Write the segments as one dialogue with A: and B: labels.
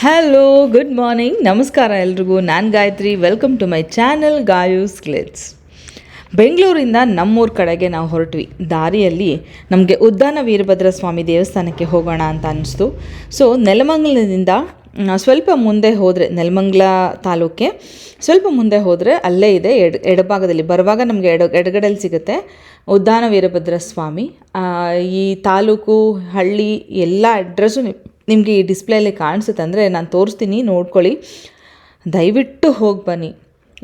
A: Hello good morning ನಮಸ್ಕಾರ ಎಲ್ರಿಗೂ. ನಾನು Gayatri. Welcome to my channel Gayu's glitz ಬೆಂಗಳೂರಿಂದ ನಮ್ಮೂರ ಕಡೆಗೆ ನಾವು ಹೊರಟ್ವಿ. ದಾರಿಯಲ್ಲಿ ನಮಗೆ ಉದ್ದಾನ ವೀರಭದ್ರ ಸ್ವಾಮಿ ದೇವಸ್ಥಾನಕ್ಕೆ ಹೋಗೋಣ ಅಂತ ಅನಿಸ್ತು. ಸೊ ನೆಲಮಂಗಲದಿಂದ ಸ್ವಲ್ಪ ಮುಂದೆ ಹೋದರೆ, ನೆಲಮಂಗಲ ತಾಲೂಕೆ, ಸ್ವಲ್ಪ ಮುಂದೆ ಹೋದರೆ ಅಲ್ಲೇ ಇದೆ, ಎಡ್, ಎಡಭಾಗದಲ್ಲಿ. ಬರುವಾಗ ನಮಗೆ ಎಡ ಎಡಗಡೆಯಲ್ಲಿ ಸಿಗುತ್ತೆ ಉದ್ದಾನ ವೀರಭದ್ರ ಸ್ವಾಮಿ. ಈ ತಾಲೂಕು, ಹಳ್ಳಿ, ಎಲ್ಲ ಅಡ್ರೆಸ್ಸು ನಿಮಗೆ ಈ ಡಿಸ್ಪ್ಲೇಲಿ ಕಾಣಿಸುತ್ತೆ ಅಂದರೆ ನಾನು ತೋರಿಸ್ತೀನಿ, ನೋಡ್ಕೊಳ್ಳಿ. ದಯವಿಟ್ಟು ಹೋಗಿ ಬನ್ನಿ.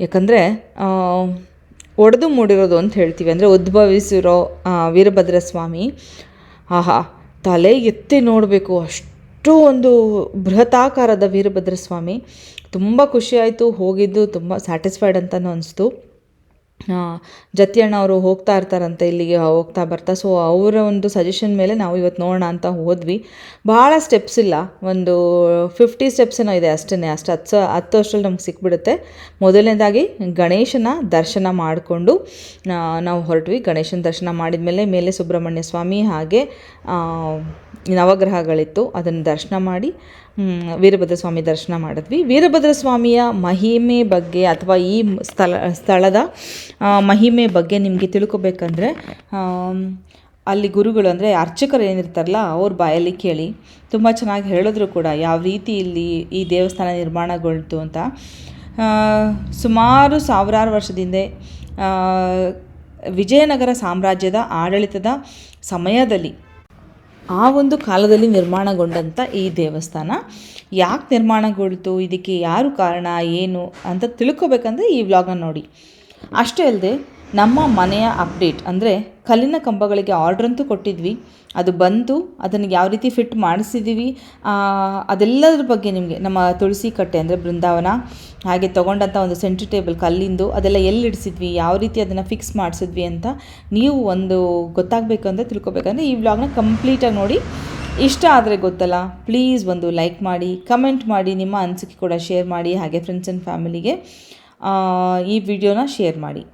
A: ಯಾಕಂದರೆ ಒಡೆದು ಮೂಡಿರೋದು ಅಂತ ಹೇಳ್ತೀವಿ. ಅಂದರೆ ಉದ್ಭವಿಸಿರೋ ವೀರಭದ್ರ ಸ್ವಾಮಿ ಆಹಾ, ತಲೆ ಎತ್ತಿ ನೋಡಬೇಕು. ಅಷ್ಟು ಒಂದು ಬೃಹತಾಕಾರದ ವೀರಭದ್ರ ಸ್ವಾಮಿ ತುಂಬ ಖುಷಿಯಾಯಿತು ಹೋಗಿದ್ದು, ತುಂಬ ಸ್ಯಾಟಿಸ್ಫೈಡ್ ಅಂತಲೂ ಅನಿಸ್ತು. ಜತಿಯಣ್ಣ ಅವರು ಹೋಗ್ತಾ ಇರ್ತಾರಂತೆ ಇಲ್ಲಿಗೆ ಹೋಗ್ತಾ ಬರ್ತಾ. ಸೊ ಅವರ ಒಂದು ಸಜೆಷನ್ ಮೇಲೆ ನಾವು ಇವತ್ತು ನೋಡೋಣ ಅಂತ ಹೋದ್ವಿ. ಭಾಳ ಸ್ಟೆಪ್ಸ್ ಇಲ್ಲ. ಒಂದು ಫಿಫ್ಟಿ ಸ್ಟೆಪ್ಸ್ ಏನೋ ಇದೆ ಅಷ್ಟೇ ಅಷ್ಟು ಹತ್ತು ಹತ್ತು ಅಷ್ಟರಲ್ಲಿ ನಮ್ಗೆ ಸಿಕ್ಬಿಡುತ್ತೆ. ಮೊದಲನೇದಾಗಿ ಗಣೇಶನ ದರ್ಶನ ಮಾಡಿಕೊಂಡು ನಾವು ಹೊರಟ್ವಿ. ಗಣೇಶನ ದರ್ಶನ ಮಾಡಿದ ಮೇಲೆ ಮೇಲೆ ಸುಬ್ರಹ್ಮಣ್ಯ ಸ್ವಾಮಿ ಹಾಗೆ ನವಗ್ರಹಗಳಿತ್ತು. ಅದನ್ನು ದರ್ಶನ ಮಾಡಿ ವೀರಭದ್ರ ಸ್ವಾಮಿ ದರ್ಶನ ಮಾಡಿದ್ವಿ. ವೀರಭದ್ರ ಸ್ವಾಮಿಯ ಮಹಿಮೆ ಬಗ್ಗೆ ಅಥವಾ ಈ ಸ್ಥಳ, ಸ್ಥಳದ ಮಹಿಮೆ ಬಗ್ಗೆ ನಿಮಗೆ ತಿಳ್ಕೊಬೇಕಂದ್ರೆ ಅಲ್ಲಿ ಗುರುಗಳು ಅಂದರೆ ಅರ್ಚಕರು ಏನಿರ್ತಾರಲ್ಲ, ಅವ್ರ ಬಾಯಲ್ಲಿ ಕೇಳಿ. ತುಂಬ ಚೆನ್ನಾಗಿ ಹೇಳಿದ್ರು ಕೂಡ, ಯಾವ ರೀತಿ ಇಲ್ಲಿ ಈ ದೇವಸ್ಥಾನ ನಿರ್ಮಾಣಗೊಳ್ತು ಅಂತ. ಸುಮಾರು ಸಾವಿರಾರು ವರ್ಷದಿಂದ ವಿಜಯನಗರ ಸಾಮ್ರಾಜ್ಯದ ಆಡಳಿತದ ಸಮಯದಲ್ಲಿ ಆ ಒಂದು ಕಾಲದಲ್ಲಿ ನಿರ್ಮಾಣಗೊಂಡಂಥ ಈ ದೇವಸ್ಥಾನ. ಯಾಕೆ ನಿರ್ಮಾಣಗೊಳ್ತು? ಇದಕ್ಕೆ ಯಾರು ಕಾರಣ? ಏನು? ಅಂತ ತಿಳ್ಕೊಬೇಕಂದ್ರೆ ಈ ವ್ಲಾಗ್ನ ನೋಡಿ. ಅಷ್ಟೇ ಅಲ್ಲದೆ ನಮ್ಮ ಮನೆಯ ಅಪ್ಡೇಟ್ ಅಂದರೆ ಕಲ್ಲಿನ ಕಂಬಗಳಿಗೆ ಆರ್ಡ್ರ್ ಅಂತೂ ಕೊಟ್ಟಿದ್ವಿ. ಅದು ಬಂತು ಅದನ್ನು ಯಾವ ರೀತಿ ಫಿಟ್ ಮಾಡಿಸಿದ್ದೀವಿ ಅದೆಲ್ಲದ್ರ ಬಗ್ಗೆ ನಿಮಗೆ, ನಮ್ಮ ತುಳಸಿ ಕಟ್ಟೆ ಅಂದರೆ ಬೃಂದಾವನ, ಹಾಗೆ ತೊಗೊಂಡಂಥ ಒಂದು ಸೆಂಟ್ರಿ ಟೇಬಲ್ ಕಲ್ಲಿಂದು, ಅದೆಲ್ಲ ಎಲ್ಲಿ ಇಡಿಸಿದ್ವಿ ಯಾವ ರೀತಿ ಅದನ್ನು ಫಿಕ್ಸ್ ಮಾಡಿಸಿದ್ವಿ ಅಂತ ನೀವು ಒಂದು ಗೊತ್ತಾಗಬೇಕು ಅಂದರೆ ತಿಳ್ಕೊಬೇಕಂದ್ರೆ ಈ ವ್ಲಾಗ್ನ ಕಂಪ್ಲೀಟಾಗಿ ನೋಡಿ, ಇಷ್ಟ ಆದರೆ ಗೊತ್ತಲ್ಲ ಪ್ಲೀಸ್ ಒಂದು ಲೈಕ್ ಮಾಡಿ ಕಮೆಂಟ್ ಮಾಡಿ, ನಿಮ್ಮ ಅನಿಸಿಕೆ ಕೂಡ ಶೇರ್ ಮಾಡಿ, ಹಾಗೆ ಫ್ರೆಂಡ್ಸ್ ಆ್ಯಂಡ್ ಫ್ಯಾಮಿಲಿಗೆ ಈ ವಿಡಿಯೋನ ಶೇರ್ ಮಾಡಿ.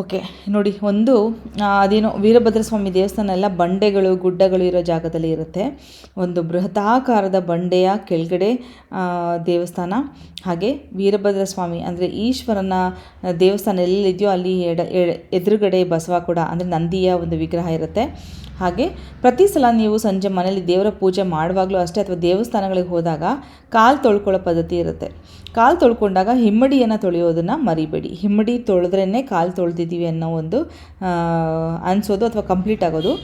A: ಓಕೆ, ನೋಡಿ, ಒಂದು ಅದೇನೋ ವೀರಭದ್ರ ಸ್ವಾಮಿ ದೇವಸ್ಥಾನ ಎಲ್ಲ ಬಂಡೆಗಳು, ಗುಡ್ಡಗಳು ಇರೋ ಜಾಗದಲ್ಲಿ ಇರುತ್ತೆ. ಒಂದು ಬೃಹತಾಕಾರದ ಬಂಡೆಯ ಕೆಳಗಡೆ ದೇವಸ್ಥಾನ. ಹಾಗೆ ವೀರಭದ್ರ ಸ್ವಾಮಿ ಅಂದರೆ ಈಶ್ವರನ ದೇವಸ್ಥಾನ ಎಲ್ಲಿದೆಯೋ ಅಲ್ಲಿ ಎಡ- ಎದುರುಗಡೆ ಬಸವ ಕೂಡ, ಅಂದರೆ ನಂದಿಯ ಒಂದು ವಿಗ್ರಹ ಇರುತ್ತೆ. ಹಾಗೆ ಪ್ರತಿ ಸಲ ನೀವು ಸಂಜೆ ಮನೆಯಲ್ಲಿ ದೇವರ ಪೂಜೆ ಮಾಡುವಾಗಲೂ ಅಷ್ಟೇ ಅಥವಾ ದೇವಸ್ಥಾನಗಳಿಗೆ ಹೋದಾಗ ಕಾಲು ತೊಳ್ಕೊಳ್ಳೋ ಪದ್ಧತಿ ಇರುತ್ತೆ. ಕಾಲು ತೊಳ್ಕೊಂಡಾಗ ಹಿಮ್ಮಡಿಯನ್ನು ತೊಳೆಯೋದನ್ನು ಮರಿಬೇಡಿ. ಹಿಮ್ಮಡಿ ತೊಳೆದ್ರೇ ಕಾಲು ತೊಳೆದಿದ್ದೀವಿ ಅನ್ನೋ ಒಂದು ಅನಿಸೋದು ಅಥವಾ ಕಂಪ್ಲೀಟ್ ಆಗೋದು.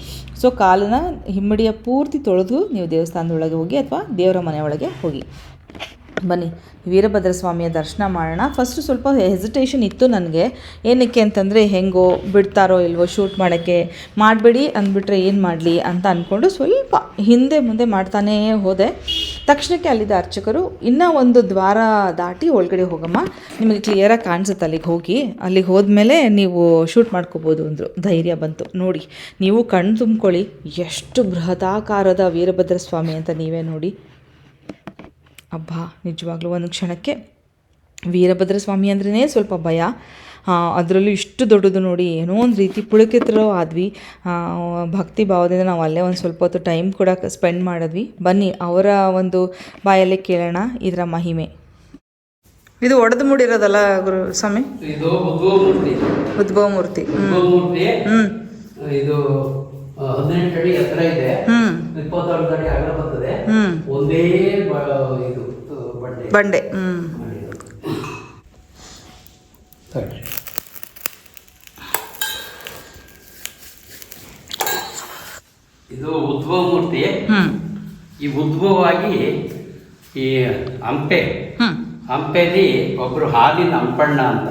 A: ಸೊ ಕಾಲನ್ನ ಹಿಮ್ಮಡಿಯ ಪೂರ್ತಿ ತೊಳೆದು ನೀವು ದೇವಸ್ಥಾನದೊಳಗೆ ಹೋಗಿ ಅಥವಾ ದೇವರ ಮನೆಯೊಳಗೆ ಹೋಗಿ. ಬನ್ನಿ, ವೀರಭದ್ರ ಸ್ವಾಮಿಯ ದರ್ಶನ ಮಾಡೋಣ. ಫಸ್ಟು ಸ್ವಲ್ಪ ಹೆಸಿಟೇಷನ್ ಇತ್ತು ನನಗೆ. ಏನಕ್ಕೆ ಅಂತಂದರೆ, ಹೆಂಗೋ ಬಿಡ್ತಾರೋ ಇಲ್ವೋ ಶೂಟ್ ಮಾಡೋಕ್ಕೆ, ಮಾಡಬೇಡಿ ಅಂದ್ಬಿಟ್ರೆ ಏನು ಮಾಡಲಿ ಅಂತ ಅಂದ್ಕೊಂಡು ಸ್ವಲ್ಪ ಹಿಂದೆ ಮುಂದೆ ಮಾಡ್ತಾನೇ ಹೋದೆ. ತಕ್ಷಣಕ್ಕೆ ಅಲ್ಲಿದ್ದ ಅರ್ಚಕರು, ಇನ್ನೂ ಒಂದು ದ್ವಾರ ದಾಟಿ ಒಳಗಡೆ ಹೋಗಮ್ಮ. ನಿಮಗೆ ಕ್ಲಿಯರಾಗಿ ಕಾಣಿಸುತ್ತೆ ಅಲ್ಲಿಗೆ ಹೋಗಿ. ಅಲ್ಲಿಗೆ ಹೋದ್ಮೇಲೆ ನೀವು ಶೂಟ್ ಮಾಡ್ಕೋಬೋದು ಅಂದರು. ಧೈರ್ಯ ಬಂತು. ನೋಡಿ, ನೀವು ಕಣ್ಣು ತುಂಬ್ಕೊಳ್ಳಿ. ಎಷ್ಟು ಬೃಹದಾಕಾರದ ವೀರಭದ್ರ ಸ್ವಾಮಿ ಅಂತ ನೀವೇ ನೋಡಿ. ಅಬ್ಬಾ ನಿಜವಾಗ್ಲೂ ಒಂದು ಕ್ಷಣಕ್ಕೆ. ವೀರಭದ್ರ ಸ್ವಾಮಿ ಅಂದ್ರೇ ಸ್ವಲ್ಪ ಭಯ. ಅದರಲ್ಲೂ ಇಷ್ಟು ದೊಡ್ಡದು ನೋಡಿ ಏನೋ ಒಂದು ರೀತಿ ಪುಳಕಿತರೋ ಆದ್ವಿ. ಭಕ್ತಿ ಭಾವದಿಂದ ನಾವು ಅಲ್ಲೇ ಒಂದು ಸ್ವಲ್ಪ ಹೊತ್ತು ಟೈಮ್ ಕೂಡ ಸ್ಪೆಂಡ್ ಮಾಡಿದ್ವಿ. ಬನ್ನಿ ಅವರ ಒಂದು ಬಾಯಲ್ಲೇ ಕೇಳೋಣ ಇದರ ಮಹಿಮೆ. ಇದು ಒಡೆದು ಮೂಡಿರೋದಲ್ಲ ಗುರು ಸ್ವಾಮಿ?
B: ಉದ್ಭವ ಮೂರ್ತಿ. ಇದು ಹದಿನೆಂಟು ಅಡಿ ಎತ್ತರ ಇದೆ. ಇಪ್ಪತ್ತಾರು ಅಡಿ ಅಗಲ ಬರ್ತದೆ. ಒಂದೇ ಇದು. ಬಂಡೆ.
A: ಹ್ಞೂ
B: ಇದು ಉದ್ಭವ ಮೂರ್ತಿ. ಈ ಉದ್ಭವವಾಗಿ ಈ ಹಂಪೆ.
A: ಹಂಪೆಯಲ್ಲಿ
B: ಹಂಪೆಲಿ ಒಬ್ರು ಹಾಲಿನ ಹಂಪಣ್ಣ ಅಂತ.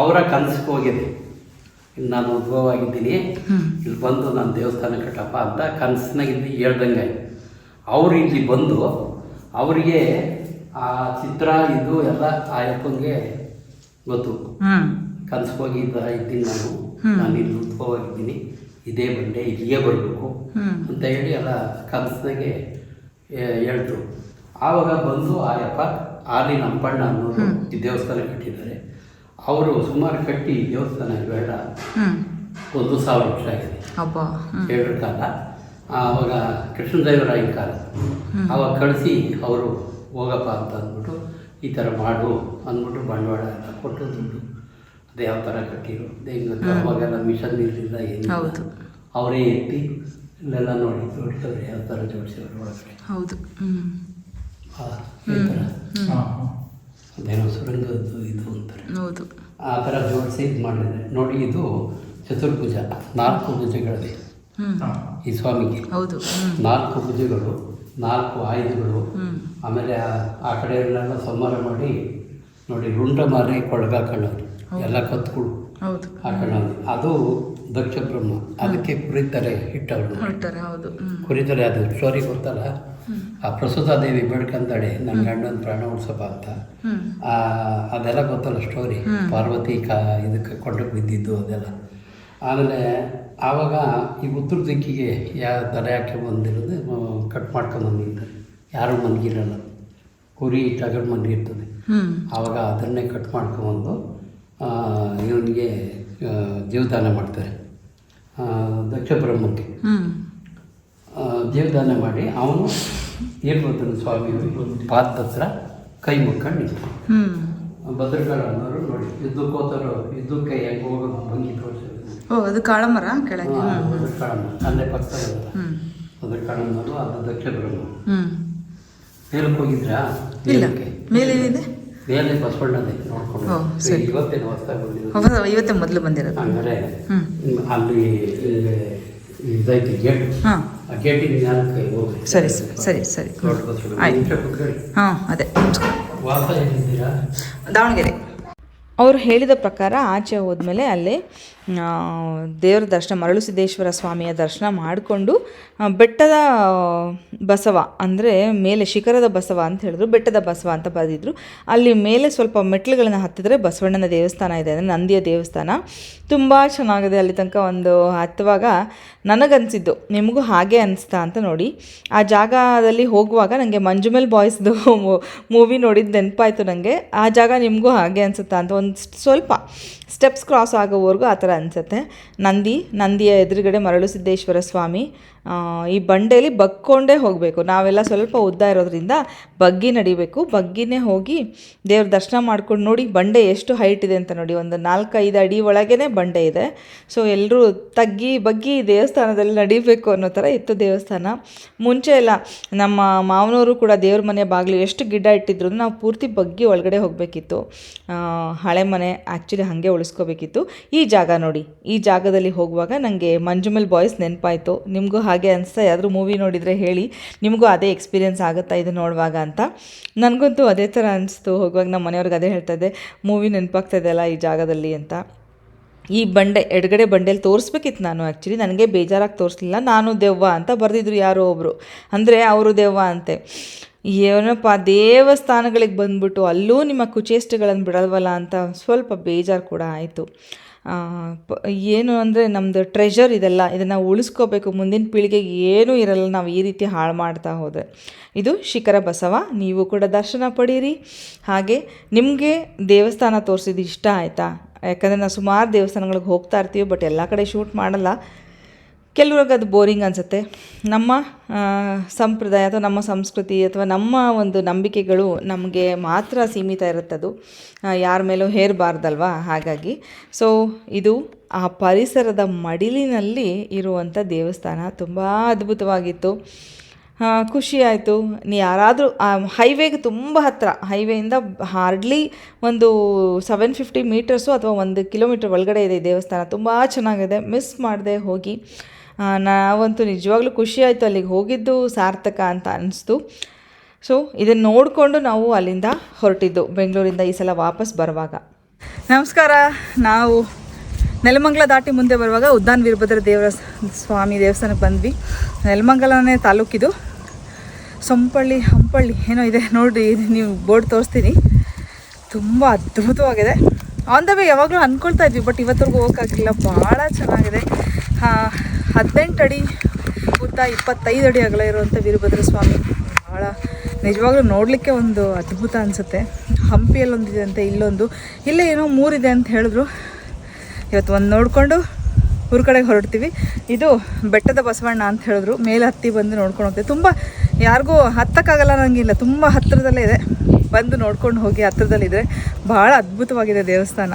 B: ಅವರ ಕನಸಿಗೆ ಹೋಗಿದೆ. ನಾನು ಉದ್ಭವ ಆಗಿದ್ದೀನಿ ಇಲ್ಲಿ ಬಂದು ನಾನು ದೇವಸ್ಥಾನ ಕಟ್ಟಪ್ಪ ಅಂತ ಕನಸಿನಾಗಿದ್ದು ಇಲ್ಲಿ ಹೇಳ್ದಂಗೆ. ಅವರು ಇಲ್ಲಿ ಬಂದು ಅವರಿಗೆ ಆ ಚಿತ್ರ ಇದು ಎಲ್ಲ ಆ ಯಪ್ಪಂಗೆ ಗೊತ್ತು.
A: ಕನಸು
B: ಕನಸಿಗೆ ಹೋಗಿ ಇದ್ದ ಇದ್ದೀನಿ ನಾನು. ನಾನು ಇಲ್ಲಿ ಹೋಗಿದ್ದೀನಿ ಇದೇ ಬಂಡೆ ಇಲ್ಲಿಗೆ ಬರಬೇಕು ಅಂತ ಹೇಳಿ ಎಲ್ಲ ಕನಸಿನಾಗೆ ಹೇಳ್ತು ಆವಾಗ ಬಂದು ಆಯಪ್ಪ ಆಲಿ ಹಂಪಣ್ಣ ಅನ್ನೋರು
A: ಹ್ಮ್.
B: ಈ ದೇವಸ್ಥಾನ ಕಟ್ಟಿದ್ದಾರೆ. ಅವರು ಸುಮಾರು ಕಟ್ಟಿ ದೇವಸ್ಥಾನ ಬೇಡ ಒಂದು ಸಾವಿರ ವರ್ಷ ಆಗಿದೆ. ಕಾಲ ಆವಾಗ ಕೃಷ್ಣದೇವರಾಯನ ಕಾಲ. ಅವಾಗ ಕಳಿಸಿ ಅವರು ಹೋಗಪ್ಪ ಅಂತ ಅಂದ್ಬಿಟ್ಟು ಈ ಥರ ಮಾಡು ಅಂದ್ಬಿಟ್ಟು ಬಂಡವಾಳ ಎಲ್ಲ ಕೊಟ್ಟು ದುಡ್ಡು. ಅದು ಯಾವ ಥರ ಕಟ್ಟಿರು. ಹೆಂಗೆ ಅವಾಗೆಲ್ಲ ಮಿಷನ್ ಇರಲಿಲ್ಲ ಏನು
A: ಹೌದು.
B: ಅವರೇ ಎತ್ತಿ ಇಲ್ಲೆಲ್ಲ ನೋಡಿ ಜೋಡಿಸೋರು ಯಾವ ಥರ ಜೋಡಿಸೋರು ಒಳಗಡೆ.
A: ಹೌದು. ಹ್ಞೂ
B: ಆ, ಈ ಥರ. ಅದೇನೋ ಸುರಂಗದ್ದು ಇದು ಅಂತಾರೆ.
A: ಹೌದು.
B: ಆ ಥರ ಜೋಡಿಸಿ ಇದು ಮಾಡಿದೆ ನೋಡಿ ಇದು ಚತುರ್ಭುಜ ನಾಲ್ಕು
A: ಭುಜಗಳಲ್ಲಿ
B: ಈ ಸ್ವಾಮಿಗೆ.
A: ಹೌದು.
B: ನಾಲ್ಕು ಭುಜಗಳು ನಾಲ್ಕು ಆಯುಧಗಳು. ಆಮೇಲೆ ಆ- ಆ ಕಡೆ ಎಲ್ಲ ಸಂಹಾರ ಮಾಡಿ ನೋಡಿ ರುಂಡ ಮಾರಿ ಕೊಳಗಾಕೊಳ್ಳೋದು ಎಲ್ಲ ಕತ್ಗಳು
A: ಹೌದು.
B: ಹಾಕೊಳ್ಳೋದು ಅದು ದಕ್ಷ ಬ್ರಹ್ಮ. ಅದಕ್ಕೆ ಕುರಿತಾರೆ
A: ಹಿಟ್ಟವರು. ಹೌದು.
B: ಕುರಿತಾರೆ ಅದು. ಸ್ಟೋರಿ ಗೊತ್ತಲ್ಲ? ಆ ಪ್ರಸುತಾ ದೇವಿ ಬೇಡ್ಕಂತಾಳೆ ನನ್ನ ಗಂಡನ ಪ್ರಾಣ ಉಳ್ಸಪ್ಪ ಅಂತ. ಆ, ಅದೆಲ್ಲ ಗೊತ್ತಲ್ಲ ಸ್ಟೋರಿ ಪಾರ್ವತಿ ಕಾ ಇದಕ್ಕೆ ಕೊಂಡಕ್ಕೆ ಬಿದ್ದಿದ್ದು ಅದೆಲ್ಲ. ಆಮೇಲೆ ಆವಾಗ ಈ ಉತ್ತರ ದಿಕ್ಕಿಗೆ ಯಾವ ತಲೆ ಹಾಕಿ ಬಂದಿರೋದು ಕಟ್ ಮಾಡ್ಕೊಂಡು ಬಂದಿರ್ತಾರೆ. ಯಾರೂ ಮನ್ಗಿರಲ್ಲ. ಕುರಿ ತಗೊಂಡು ಮನ್ಗಿರ್ತದೆ. ಆವಾಗ ಅದನ್ನೇ ಕಟ್ ಮಾಡ್ಕೊಬಂದು ಇವನಿಗೆ ದೇವದಾನ ಮಾಡ್ತಾರೆ. ದಕ್ಷ ಬ್ರಹ್ಮಕ್ಕೆ. ದೇವದಾನ ಮಾಡಿ ಅವನು ವೀರಭದ್ರನ ಸ್ವಾಮಿ ಪಾದ ಹತ್ರ ಕೈ ಮುಕ್ಕೊಂಡು ನಿಂತು
A: ಹ್ಞೂ
B: ಭದ್ರಕಾಳ ಅನ್ನೋರು ನೋಡಿ ಯುದ್ಧಕ್ಕೆ ಹೋತಾರೋ ಯುದ್ಧಕ್ಕೆ ಹೆಂಗೆ ಹೋಗೋದು ಭಂಗಿ ತೋರಿಸಿದ್ರು
A: ಓ ಅದು ಕಾಳಮರ ಕೆಳಗೆ. ಹ್ಞೂ
B: ಭದ್ರಕಾಳಮ್ಮ ಅಲ್ಲೇ ಪಕ್ಕ
A: ಹ್ಞೂ
B: ಭದ್ರಕಾಳಮ್ಮನವರು ಅದು ದಕ್ಷಿಣ ಬ್ರಹ್ಮ.
A: ಹ್ಞೂ
B: ಮೇಲಕ್ಕೆ ಹೋಗಿದ್ರಾ?
A: ಇಲ್ಲ. ಮೇಲೇನಿದೆ?
B: ಮೇಲೆ ಬಸವಣ್ಣನೇ ನೋಡ್ಕೊಂಡು.
A: ಓ, ಸರಿ.
B: ಇವತ್ತೇನು ಹೊಸ್ದಾಗಿ ಬಂದಿರೋದು.
A: ಹೊಸ ಇವತ್ತೇ ಮೊದಲು ಬಂದಿರೋದು.
B: ಅಂದರೆ
A: ಹ್ಞೂ
B: ಅಲ್ಲಿ ಇದೈತಿ ಗೇಟ್
A: ಹಾಂ.
B: ಆ ಗೇಟಿನ ಜ್ಞಾನಕ್ಕೆ ಹೋಗಿ
A: ಸರಿ ಸರಿ ಸರಿ ಸರಿ.
B: ದೊಡ್ಡ ಬಸವಣ್ಣ.
A: ಆಯ್ತು.
B: ನಿಮಿಷ ಕೂತ್ಕೊಳ್ಳಿ.
A: ಹಾಂ ಅದೇ. ನಮಸ್ಕಾರ
B: ವಾಸ ಎಲ್ಲಿದ್ದೀರಾ?
A: ದಾವಣಗೆರೆ. ಅವರು ಹೇಳಿದ ಪ್ರಕಾರ ಆಚೆ ಹೋದ್ಮೇಲೆ ಅಲ್ಲಿ ದೇವರ ದರ್ಶನ ಮರಳು ಸಿದ್ದೇಶ್ವರ ಸ್ವಾಮಿಯ ದರ್ಶನ ಮಾಡಿಕೊಂಡು ಬೆಟ್ಟದ ಬಸವ, ಅಂದರೆ ಮೇಲೆ ಶಿಖರದ ಬಸವ ಅಂತ ಹೇಳಿದ್ರು, ಬೆಟ್ಟದ ಬಸವ ಅಂತ ಬರೆದಿದ್ರು. ಅಲ್ಲಿ ಮೇಲೆ ಸ್ವಲ್ಪ ಮೆಟ್ಲುಗಳನ್ನು ಹತ್ತಿದ್ರೆ ಬಸವಣ್ಣನ ದೇವಸ್ಥಾನ ಇದೆ, ಅಂದರೆ ನಂದಿಯ ದೇವಸ್ಥಾನ. ತುಂಬ ಚೆನ್ನಾಗಿದೆ ಅಲ್ಲಿ ತನಕ ಒಂದು ಹತ್ತುವಾಗ. ನನಗನ್ಸಿದ್ದು, ನಿಮಗೂ ಹಾಗೆ ಅನಿಸ್ತಾ ಅಂತ ನೋಡಿ. ಆ ಜಾಗದಲ್ಲಿ ಹೋಗುವಾಗ ನನಗೆ ಮಂಜುಮೆಲ್ ಬಾಯ್ಸ್ದು ಮೂವಿ ನೋಡಿದ್ದು ನೆನಪಾಯಿತು ನನಗೆ ಆ ಜಾಗ ನಿಮಗೂ ಹಾಗೆ ಅನಿಸುತ್ತಾ ಅಂತ ಒಂದು ಸ್ವಲ್ಪ ಸ್ಟೆಪ್ಸ್ ಕ್ರಾಸ್ ಆಗೋವರೆಗೂ ಆ ಥರ ಅನಿಸುತ್ತೆ. ನಂದಿ ನಂದಿಯ ಎದುರುಗಡೆ ಮರಳು ಸಿದ್ದೇಶ್ವರ ಸ್ವಾಮಿ ಈ ಬಂಡೆಯಲ್ಲಿ ಬಗ್ಕೊಂಡೇ ಹೋಗಬೇಕು. ನಾವೆಲ್ಲ ಸ್ವಲ್ಪ ಉದ್ದ ಇರೋದ್ರಿಂದ ಬಗ್ಗಿ ನಡಿಬೇಕು. ಬಗ್ಗಿನೇ ಹೋಗಿ ದೇವ್ರ ದರ್ಶನ ಮಾಡ್ಕೊಂಡು ನೋಡಿ ಬಂಡೆ ಎಷ್ಟು ಹೈಟ್ ಇದೆ ಅಂತ ನೋಡಿ. ಒಂದು ನಾಲ್ಕೈದು ಅಡಿ ಒಳಗೇ ಬಂಡೆ ಇದೆ. ಸೊ ಎಲ್ಲರೂ ತಗ್ಗಿ ಬಗ್ಗಿ ದೇವಸ್ಥಾನದಲ್ಲಿ ನಡಿಬೇಕು ಅನ್ನೋ ಥರ ಇತ್ತು ದೇವಸ್ಥಾನ. ಮುಂಚೆ ಎಲ್ಲ ನಮ್ಮ ಮಾವನವರು ಕೂಡ ದೇವ್ರ ಮನೆ ಬಾಗಿಲು ಎಷ್ಟು ಗಿಡ ಇಟ್ಟಿದ್ರು ನಾವು ಪೂರ್ತಿ ಬಗ್ಗಿ ಒಳಗಡೆ ಹೋಗಬೇಕಿತ್ತು. ಹಳೆ ಮನೆ ಆ್ಯಕ್ಚುಲಿ ಹಾಗೆ ಉಳಿಸ್ಕೋಬೇಕಿತ್ತು. ಈ ಜಾಗ ನೋಡಿ. ಈ ಜಾಗದಲ್ಲಿ ಹೋಗುವಾಗ ನನಗೆ ಮಂಜುಮಲ್ ಬಾಯ್ಸ್ ನೆನಪಾಯಿತು. ನಿಮಗೂ ಹಾಗೆ ಅನಿಸ್ತಾ ಯಾವ್ದಾದ್ರು ಮೂವಿ ನೋಡಿದರೆ ಹೇಳಿ. ನಿಮಗೂ ಅದೇ ಎಕ್ಸ್ಪೀರಿಯೆನ್ಸ್ ಆಗುತ್ತಾ ಇದು ನೋಡುವಾಗ ಅಂತ. ನನಗಂತೂ ಅದೇ ಥರ ಅನಿಸ್ತು. ಹೋಗುವಾಗ ನಮ್ಮ ಮನೆಯವ್ರಿಗೆ ಅದೇ ಹೇಳ್ತಾ ಮೂವಿ ನೆನಪಾಗ್ತಾ ಇದೆಯಲ್ಲ ಈ ಜಾಗದಲ್ಲಿ ಅಂತ. ಈ ಬಂಡೆ, ಎಡಗಡೆ ಬಂಡೆಯಲ್ಲಿ ತೋರಿಸ್ಬೇಕಿತ್ತು ನಾನು ಆ್ಯಕ್ಚುಲಿ ನನಗೆ ಬೇಜಾರಾಗಿ ತೋರಿಸ್ಲಿಲ್ಲ. ನಾನು ದೆವ್ವ ಅಂತ ಬರೆದಿದ್ರು ಯಾರೋ ಒಬ್ಬರು ಅಂದರೆ ಅವರು ದೆವ್ವ ಅಂತೆ. ಏನಪ್ಪ ದೇವಸ್ಥಾನಗಳಿಗೆ ಬಂದ್ಬಿಟ್ಟು ಅಲ್ಲೂ ನಿಮ್ಮ ಕುಚೇಷ್ಟೆಗಳನ್ನು ಬಿಡಲ್ವಲ್ಲ ಅಂತ ಸ್ವಲ್ಪ ಬೇಜಾರು ಕೂಡ ಆಯಿತು. ಏನು ಅಂದರೆ ನಮ್ಮದು ಟ್ರೆಷರ್ ಇದೆಲ್ಲ, ಇದನ್ನು ಉಳಿಸ್ಕೋಬೇಕು. ಮುಂದಿನ ಪೀಳಿಗೆಗೆ ಏನೂ ಇರಲ್ಲ, ನಾವು ಈ ರೀತಿ ಹಾಳು ಮಾಡ್ತಾ ಹೋದರೆ. ಇದು ಶಿಖರ ಬಸವ, ನೀವು ಕೂಡ ದರ್ಶನ ಪಡೀರಿ. ಹಾಗೆ ನಿಮಗೆ ದೇವಸ್ಥಾನ ತೋರಿಸಿದ್ದು ಇಷ್ಟ ಆಯಿತಾ? ಯಾಕಂದರೆ ನಾವು ಸುಮಾರು ದೇವಸ್ಥಾನಗಳಿಗೆ ಹೋಗ್ತಾ ಇರ್ತೀವಿ ಬಟ್ ಎಲ್ಲ ಕಡೆ ಶೂಟ್ ಮಾಡಲ್ಲ. ಕೆಲವ್ರಿಗೆ ಅದು ಬೋರಿಂಗ್ ಅನಿಸುತ್ತೆ. ನಮ್ಮ ಸಂಪ್ರದಾಯ ಅಥವಾ ನಮ್ಮ ಸಂಸ್ಕೃತಿ ಅಥವಾ ನಮ್ಮ ಒಂದು ನಂಬಿಕೆಗಳು ನಮಗೆ ಮಾತ್ರ ಸೀಮಿತ ಇರುತ್ತದು. ಯಾರ ಮೇಲೂ ಹೇರಬಾರ್ದಲ್ವಾ? ಹಾಗಾಗಿ. ಸೊ ಇದು ಆ ಪರಿಸರದ ಮಡಿಲಿನಲ್ಲಿ ಇರುವಂಥ ದೇವಸ್ಥಾನ ತುಂಬ ಅದ್ಭುತವಾಗಿತ್ತು. ಖುಷಿ ಆಯಿತು. ನೀ ಯಾರಾದರೂ ಹೈವೇಗೆ ತುಂಬ ಹತ್ತಿರ ಹೈವೇಯಿಂದ ಹಾರ್ಡ್ಲಿ ಒಂದು ಸೆವೆನ್ ಫಿಫ್ಟಿ ಮೀಟರ್ಸು ಅಥವಾ ಒಂದು ಕಿಲೋಮೀಟರ್ ಒಳಗಡೆ ಇದೆ ದೇವಸ್ಥಾನ. ತುಂಬ ಚೆನ್ನಾಗಿದೆ. ಮಿಸ್ ಮಾಡಿದೆ ಹೋಗಿ. ನಾವಂತೂ ನಿಜವಾಗ್ಲೂ ಖುಷಿ ಆಯಿತು ಅಲ್ಲಿಗೆ ಹೋಗಿದ್ದು, ಸಾರ್ಥಕ ಅಂತ ಅನ್ನಿಸ್ತು ಸೊ ಇದನ್ನು ನೋಡಿಕೊಂಡು ನಾವು ಅಲ್ಲಿಂದ ಹೊರಟಿದ್ದು, ಬೆಂಗಳೂರಿಂದ ಈ ಸಲ ವಾಪಸ್ ಬರುವಾಗ. ನಮಸ್ಕಾರ. ನಾವು ನೆಲಮಂಗಲ ದಾಟಿ ಮುಂದೆ ಬರುವಾಗ ಉದ್ದಾನ್ ವೀರಭದ್ರ ದೇವರ ಸ್ವಾಮಿ ದೇವಸ್ಥಾನಕ್ಕೆ ಬಂದ್ವಿ. ನೆಲಮಂಗಲನೇ ತಾಲೂಕಿದು ಸೊಂಪಳ್ಳಿ, ಹಂಪಳ್ಳಿ ಏನೋ ಇದೆ. ನೋಡಿ ನೀವು ಬೋರ್ಡ್ ತೋರಿಸ್ತೀನಿ. ತುಂಬ ಅದ್ಭುತವಾಗಿದೆ. ಆನ್ ದ ವೇ ಯಾವಾಗಲೂ ಅಂದ್ಕೊಳ್ತಾ ಇದ್ವಿ ಬಟ್ ಇವತ್ತರೆಗೂ ಹೋಗೋಕ್ಕಾಗಿಲ್ಲ ಭಾಳ ಚೆನ್ನಾಗಿದೆ. ಹದಿನೆಂಟು ಅಡಿ ಉದ್ದ, ಇಪ್ಪತ್ತೈದು ಅಡಿ ಅಗಲ ಇರುವಂಥ ವೀರಭದ್ರ ಸ್ವಾಮಿ. ಭಾಳ ನಿಜವಾಗ್ಲೂ ನೋಡಲಿಕ್ಕೆ ಒಂದು ಅದ್ಭುತ ಅನಿಸುತ್ತೆ. ಹಂಪಿಯಲ್ಲೊಂದಿದೆ ಅಂತ ಇಲ್ಲೊಂದು. ಇಲ್ಲೇ ಏನೋ ಮೂರಿದೆ ಅಂತ ಹೇಳಿದ್ರು. ಇವತ್ತು ಒಂದು ನೋಡಿಕೊಂಡು ಊರ ಕಡೆಗೆ ಹೊರಡ್ತೀವಿ. ಇದು ಬೆಟ್ಟದ ಬಸವಣ್ಣ ಅಂತ ಹೇಳಿದ್ರು. ಮೇಲೆ ಹತ್ತಿ ಬಂದು ನೋಡ್ಕೊಂಡು ಹೋಗ್ತೀವಿ. ತುಂಬ ಯಾರಿಗೂ ಹತ್ತಕ್ಕಾಗಲ್ಲ ನನಗಿಲ್ಲ ತುಂಬ ಹತ್ತಿರದಲ್ಲೇ ಇದೆ. ಬಂದು ನೋಡ್ಕೊಂಡು ಹೋಗಿ ಹತ್ತಿರದಲ್ಲಿದ್ದರೆ ಭಾಳ ಅದ್ಭುತವಾಗಿದೆ ದೇವಸ್ಥಾನ.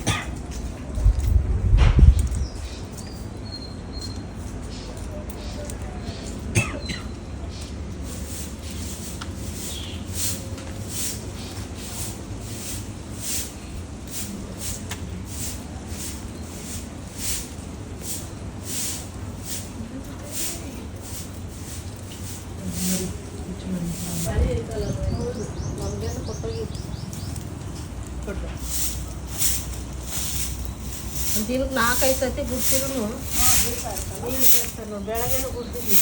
C: ನಾಲ್ಕೈದು ಸತಿ ಗುಡ್ಸಿದ್ರು. ಬೆಳಗ್ಗೆ ಗುಡ್ಸಿದ್ವಿ.